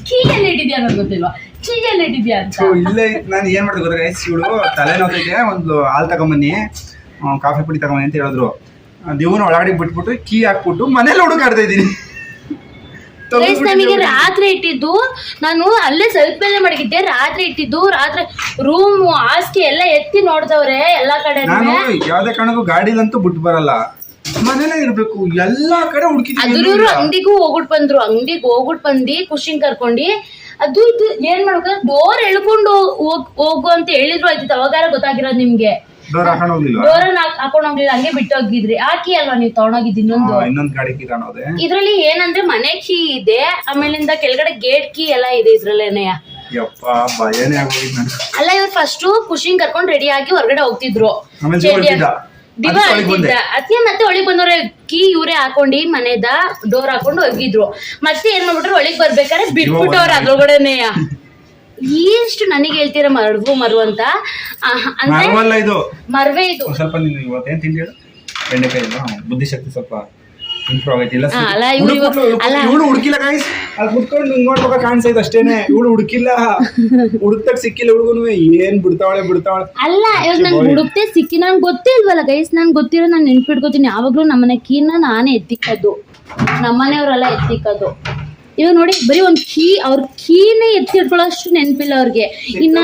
ಕೀ ಎಲ್ಲಿ ಇಟ್ಟಿದ್ಯಾ ಅನ್ನೋದು ಗೊತ್ತಿಲ್ವಾ? ಕೀ ಎಲ್ಲಿ ಇಟ್ಟಿದ್ಯಾ ಅಂತ ಇಲ್ಲೇ ನಾನು ಏನ್ ಮಾಡಿದೆ ಗೊತ್ತಾ ಗೈಸ್ ಇವಳು ತಲೆ ನೋತೈತೆ ಒಂದು ಹಾಲ್ ತಗೊಂಬನ್ನಿ. ಕಾಫಿ ಪುಡಿ ತಗೊಂಬನ್ನಿ ಅಂತ ಹೇಳಿದ್ರು. ದೇವನ ಒಳಗಡೆ ಬಿಟ್ಬಿಟ್ಟು ಕೀ ಹಾಕ್ಬಿಟ್ಟು ಮನೇಲಿ ಹುಡುಕಾಡ್ತಾ ಇದ್ದೀನಿ. ಗೈಸ್ ನಮಗೆ ರಾತ್ರಿ ಇಟ್ಟಿದ್ದು. ನಾನು ಅಲ್ಲೇ ಸ್ವಲ್ಪ ಎಲ್ಲ ಮಡಗಿದ್ದೆ. ರಾತ್ರಿ ಇಟ್ಟಿದ್ದು. ರಾತ್ರಿ ರೂಮ್ ಆಸ್ತಿ ಎಲ್ಲ ಎತ್ತಿ ನೋಡ್ದವ್ರೆ ಎಲ್ಲಾ ಕಡೆ ನಾನು ಯಾವ್ದೇ ಕಾರಣಕ್ಕೂ ಗಾಡಿಲಂತೂ ಬಿಟ್ಟು ಬರಲ್ಲ. ಮನೇಲೇ ಇರ್ಬೇಕು. ಎಲ್ಲಾ ಕಡೆ ಹುಡುಕಿದ್ರು ಅಂಗಡಿಗೂ ಹೋಗ್ಬಿಟ್ ಬಂದ್ರು. ಅಂಗಡಿಗೆ ಹೋಗ್ಬಿಟ್ ಬಂದಿ ಖುಷಿನ್ ಕರ್ಕೊಂಡಿ. ಅದು ಇದು ಏನ್ ಮಾಡ್ಬೇಕು? ಡೋರ್ ಎಳ್ಕೊಂಡು ಹೋಗ್ ಹೋಗು ಅಂತ ಹೇಳಿದ್ರು ಆಯ್ತಿತ್ತು ಅವಾಗಾರ ಗೊತ್ತಾಗಿರೋದು ನಿಮ್ಗೆ. ಡೋರ್ ಹಾಕೊಂಡು ಹೋಗ್ಲಿಲ್ವಾ ಡೋರ್ ಹಾಕೊಂಡ್ ಹೋಗ್ಲಿಲ್ಲ ಹಂಗೆ ಬಿಟ್ಟು ಹೋಗಿದ್ರಿ ಕೀ ಅಲ್ವಾ ನೀವು ತಗೊಂಡೋಗಿದ್ದು ಇನ್ನೊಂದು ಇನ್ನೊಂದು ಇನ್ನೊಂದ್ ಗಾಡಿ ಕೀ ಇದ್ರಲ್ಲಿ ಏನಂದ್ರೆ ಮನೆ ಕೀ ಇದೆ ಆಮೇಲಿಂದ ಕೆಳಗಡೆ ಗೇಟ್ ಕೀ ಎಲ್ಲ ಇದೆ ಇದ್ರಲ್ಲೇನೆಯ ಯಪ್ಪ ಭಯನೇ ಆಗೋಗಿದ್ ಅಲ್ಲ ಇವ್ರು ಫಸ್ಟ್ ಖುಷಿನ್ ಕರ್ಕೊಂಡ್ ರೆಡಿ ಆಗಿ ಹೊರಗಡೆ ಹೋಗ್ತಿದ್ರು. ಆಮೇಲೆ ದಿವ ಅಳ್ತಿದ್ದ. ದಿವ ಅದಕ್ಕೆ ಒಳಗ್ ಬಂದೆ. ಅಳ್ತಿದ್ದ ಅದಕ್ಕೆ ಮತ್ತೆ ಒಳಗ್ ಬಂದವ್ರೆ ಕೀ ಇವ್ರೆ ಹಾಕೊಂಡಿ ಮನೆದ ಡೋರ್ ಹಾಕೊಂಡು ಹೋಗಿದ್ರು. ಮತ್ತೆ ಏನ್ ಮಾಡ್ಬಿಟ್ರು ಒಳಗ್ ಬರ್ಬೇಕಾದ್ರೆ ಬಿಟ್ಬಿಟ್ಟವ್ರ ಅದ್ರೊಳಗಡೆನೆಯ ಎಷ್ಟು ನನಗೆ ಹೇಳ್ತೀರ ಮರವು ಮರು ಅಂತ? ಮರವಲ್ಲ ಇದು. ಮರ್ವೆ ಇದು. ಸ್ವಲ್ಪ ನೀನು ಇವತ್ತೇನ್ ತಿಂಡಿ ಹೇಳು? ಬೆಂಡೆಕಾಯಿ ಇಲ್ಲ ಬುದ್ಧಿಶಕ್ತಿ ಸ್ವಲ್ಪ ಇಂಪ್ರೂವ್ ಅಲ್ಲ, ಇವ್ರು ಇವಳು ಹುಡುಕಿಲ್ಲ ಗಾಯ್ಸ್ ಅಲ್ಲಿ ಕುತ್ಕೊಂಡು ನಿಂಗ್ ನೋಡ್ಬೇಕ ಕಾಣಿಸೈತೆ ಅಷ್ಟೇನೆ. ಇವಳು ಹುಡುಕಿಲ್ಲ. ಹುಡುಕ್ದಾಗ ಸಿಕ್ಕಿಲ್ಲ ಹುಡುಗನು. ಏನ್ ಬಿಡ್ತಾವಳೆ ಬಿಡ್ತಾವಳೆ. ಅಲ್ಲ ಇವಾಗ ನಂಗೆ ಹುಡುಕ್ತೆ ಸಿಕ್ಕಿ ನಂಗೆ ಗೊತ್ತೇ ಇಲ್ವಲ್ಲ ಗೈಸ್ ಗೊತ್ತಿರೋ ನಾನು ನೆನ್ಪಿಟ್ಕೋತೀನಿ. ಯಾವಾಗಲೂ ನಮ್ಮನೆ ಕೀನ ನಾನೇ ಎತ್ತಿಕ್ಕದು ನಮ್ಮನೆಯವರೆಲ್ಲ ಎತ್ತಿಕ್ಕದ್ದು. ಇವಾಗ ನೋಡಿ ಬರೀ ಒಂದು ಕೀ ಅವ್ರ ಕೀನೇ ಎತ್ತಿಟ್ಕೊಳ್ಳೋಷ್ಟು ನೆನಪಿಲ್ಲ ಅವ್ರಿಗೆ. ಇನ್ನ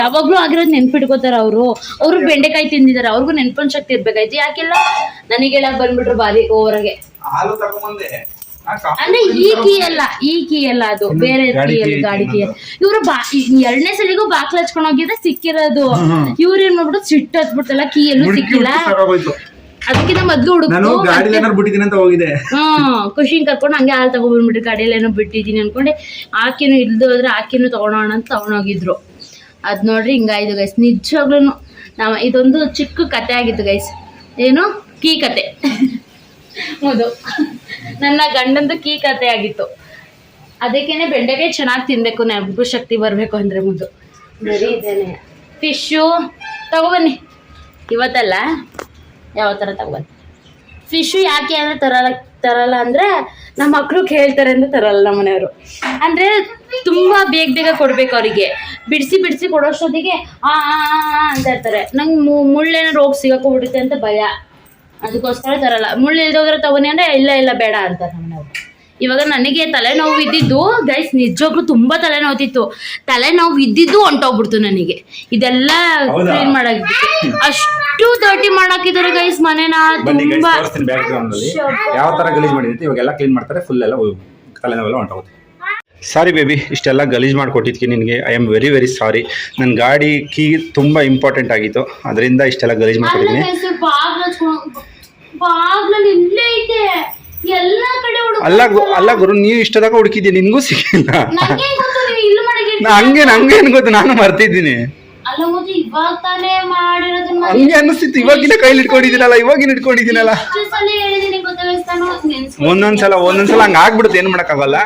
ಯಾವಾಗ್ಲೂ ಆಗಿರೋದು ನೆನ್ಪಿಟ್ಕೋತಾರ ಅವರು. ಅವರು ಬೆಂಡೆಕಾಯಿ ತಿಂದಿದ್ದಾರೆ ಅವ್ರಿಗೂ ನೆನ್ಪಿನ ಶಕ್ತಿ ಇರ್ಬೇಕಾಯ್ತು. ಯಾಕೆಲ್ಲ? ನನಗೆ ಹೇಳಕ್ ಬಂದ್ಬಿಟ್ರು ಬಾರಿ ಓವರ್ಗೆ. ಅಂದ್ರೆ ಈ ಕೀ ಅಲ್ಲ ಈ ಕೀ ಅಲ್ಲ ಅದು. ಬೇರೆ ಕೀ ಅಲ್ಲ ಗಾಡಿ ಕೀ ಇವ್ರು ಬಾ ಎರಡನೇ ಸಲಿಗೂ ಬಾಕ್ಲ ಹಚ್ಕೊಂಡ್ ಹೋಗಿದ್ರೆ ಸಿಕ್ಕಿರೋದು. ಇವ್ರ ಏನ್ ಮಾಡ್ಬಿಟ್ಟು ಸಿಟ್ಟು ಹಚ್ಬಿಡ್ತಲ್ಲ ಕೀ ಎಲ್ಲೂ ಸಿಕ್ಕಿಲ್ಲ. ಅದಕ್ಕಿಂತ ಮೊದ್ಲು ನಾನು ಹುಡುಕ್ತು ಗಾಡಿ ಏನಾರು ಬಿಟ್ಟಿದ್ದೀನಿ ಅಂತ ಹೋಗಿದೆ. ಹ್ಮ್ ಖುಷಿನ್ ಕರ್ಕೊಂಡು ಹಂಗೆ ಹಾಲು ತಗೊಂಡ್ಬಿಟ್ಬಿಟ್ಟು ಗಾಡಿಯಲ್ಲಿ ಏನೋ ಬಿಟ್ಟಿದ್ದೀನಿ ಅನ್ಕೊಂಡೆ. ಆಕಿನೂ ಇಲ್ದು ಹೋದ್ರೆ ಆಕಿನೂ ತಗೊಂಡೋಣ ಅಂತ ತಗೊಂಡೋಗಿದ್ರು. ಅದ್ ನೋಡ್ರಿ ಹಿಂಗಾಯ್ತು ಗೈಸ್ ನಿಜವಾಗ್ಲೂ ನಾವು ಇದೊಂದು ಚಿಕ್ಕ ಕತೆ ಆಗಿತ್ತು ಗೈಸ್ ಏನು? ಕೀ ಕತೆ. ಹೌದು. ನನ್ನ ಗಂಡಂದು ಕೀ ಕತೆ ಆಗಿತ್ತು. ಅದಕ್ಕೇನೆ ಬೆಂಡೆಕಾಯಿ ಚೆನ್ನಾಗಿ ತಿನ್ಬೇಕು ನಮಗೂ ಶಕ್ತಿ ಬರಬೇಕು ಅಂದ್ರೆ ಮುದ್ದು. ಬರೀ ಇದೇನೆ ಫಿಶ್ಶು ತಗೊಬನ್ನಿ ಇವತ್ತಲ್ಲ ಯಾವ ಥರ ತಗೊಬನ್ನಿ ಫಿಶು ಯಾಕೆ ಅಂದ್ರೆ ತರಲ್ಲ ತರಲ್ಲ ಅಂದ್ರೆ ನಮ್ಮ ಮಕ್ಕಳು ಕೇಳ್ತಾರೆ ಅಂತ ತರಲ್ಲ ನಮ್ಮ ಮನೆಯವರು. ಅಂದ್ರೆ ತುಂಬಾ ಬೇಗ ಬೇಗ ಕೊಡ್ಬೇಕು ಅವರಿಗೆ. ಬಿಡಿಸಿ ಬಿಡಿಸಿ ಕೊಡೋಷ್ಟೊತ್ತಿಗೆ ಆ ಅಂತ ಇರ್ತಾರೆ. ನಂಗೆ ಮುಳ್ಳೇನೋ ರೋಗ ಸಿಗಕ್ಕೆ ಅಂತ ಭಯ. ಅದಕ್ಕೋಸ್ಕರ ತರಲ್ಲ. ಮುಳ್ಳು ಇಲ್ದೋದ್ರೆ ತಗೊನಿ ಅಂದ್ರೆ ಇಲ್ಲ ಇಲ್ಲ, ಬೇಡ ಅಂತ ನಮ್ಮ ಮನೆಯವರು. ಇವಾಗ ನನಗೆ ತಲೆನೋವು ಇದ್ದಿದ್ದು ಗೈಸ್ ನಿಜವಾಗ್ಲೂ ತುಂಬಾ ತಲೆನೋವುತ್ತಿತ್ತು ತಲೆನೋವು ಇದ್ದಿದ್ದು ಹೊಂಟೋಗ್ಬಿಡ್ತು ನನಗೆ. ಇದೆಲ್ಲ ಕ್ಲೀನ್ ಮಾಡಾಕ್ಬಿಟ್ಟು ಅಷ್ಟು ದರ್ಟಿ ಮಾಡಾಕಿದ್ದಾರೆ ಗೈಸ್ ಮನೆನ. ತುಂಬಾ ತೋರಿಸ್ತೀನಿ ಬ್ಯಾಕ್ ಅಲ್ಲಿ. ಯಾವ ತರ ಗಲೀಜ್ ಇವಾಗೆಲ್ಲ ಕ್ಲೀನ್ ಮಾಡ್ತಾರೆ ಫುಲ್ ಎಲ್ಲ ಹೋಗ್- ತಲೆನೋವೆಲ್ಲ ಹೊಂಟೋಗುತ್ತೆ. ಸಾರಿ ಬೇಬಿ ಇಷ್ಟೆಲ್ಲ ಗಲೀಜ್ ಮಾಡಿಕೊಟ್ಟಿದ್ಕೆ ನಿನಗೆ. I am very very sorry ನನ್ನ ಗಾಡಿ ಕೀ ತುಂಬ ಇಂಪಾರ್ಟೆಂಟ್ ಆಗಿತ್ತು. ಅದರಿಂದ ಇಷ್ಟೆಲ್ಲ ಗಲೀಜ್ ಮಾಡ್ಕೊಟ್ಟಿದ್ದೀನಿ ಎಲ್ಲಾ ಕಡೆ ಹುಡುಕ ಅಲ್ಲ ಗು- ಅಲ್ಲ ಗುರು ನೀವು ಇಷ್ಟದಾಗ ಹುಡುಕಿದ್ದೀನಿ ನಿನ್ಗೂ ಸಿಕ್ಕಿಲ್ಲ ಗೊತ್ತು ನೀವು ಇಲ್ಲಿ ನಾ ಹಂಗೆ ಹಂಗೇನು ಗೊತ್ತು ನಾನು ಮರ್ತಿದ್ದೀನಿ. ಅಲ್ಲ ಮತ್ತೆ ಇವಾಗ ತಾನೇ ಮಾಡಿರೋದನ್ನ ಹಂಗೆ ಅನಿಸ್ತಿತ್ತು ಇವಾಗಿನ ಕೈಲಿ ಇಟ್ಕೊಂಡಿದ್ದೀನಲ್ಲ ಇವಾಗಿನ ಇಟ್ಕೊಂಡಿದ್ದೀನಲ್ಲ. ಎಷ್ಟು ಸಲ ಹೇಳಿದೀನಿ ನೆನ್ಸ್ಕೊ ಒಂದೊಂದ್ಸಲ ಒಂದೊಂದ್ಸಲ ಹಂಗ ಆಗ್ಬಿಡುತ್ತೆ ಏನು ಮಾಡೋಕ್ಕಾಗಲ್ಲ?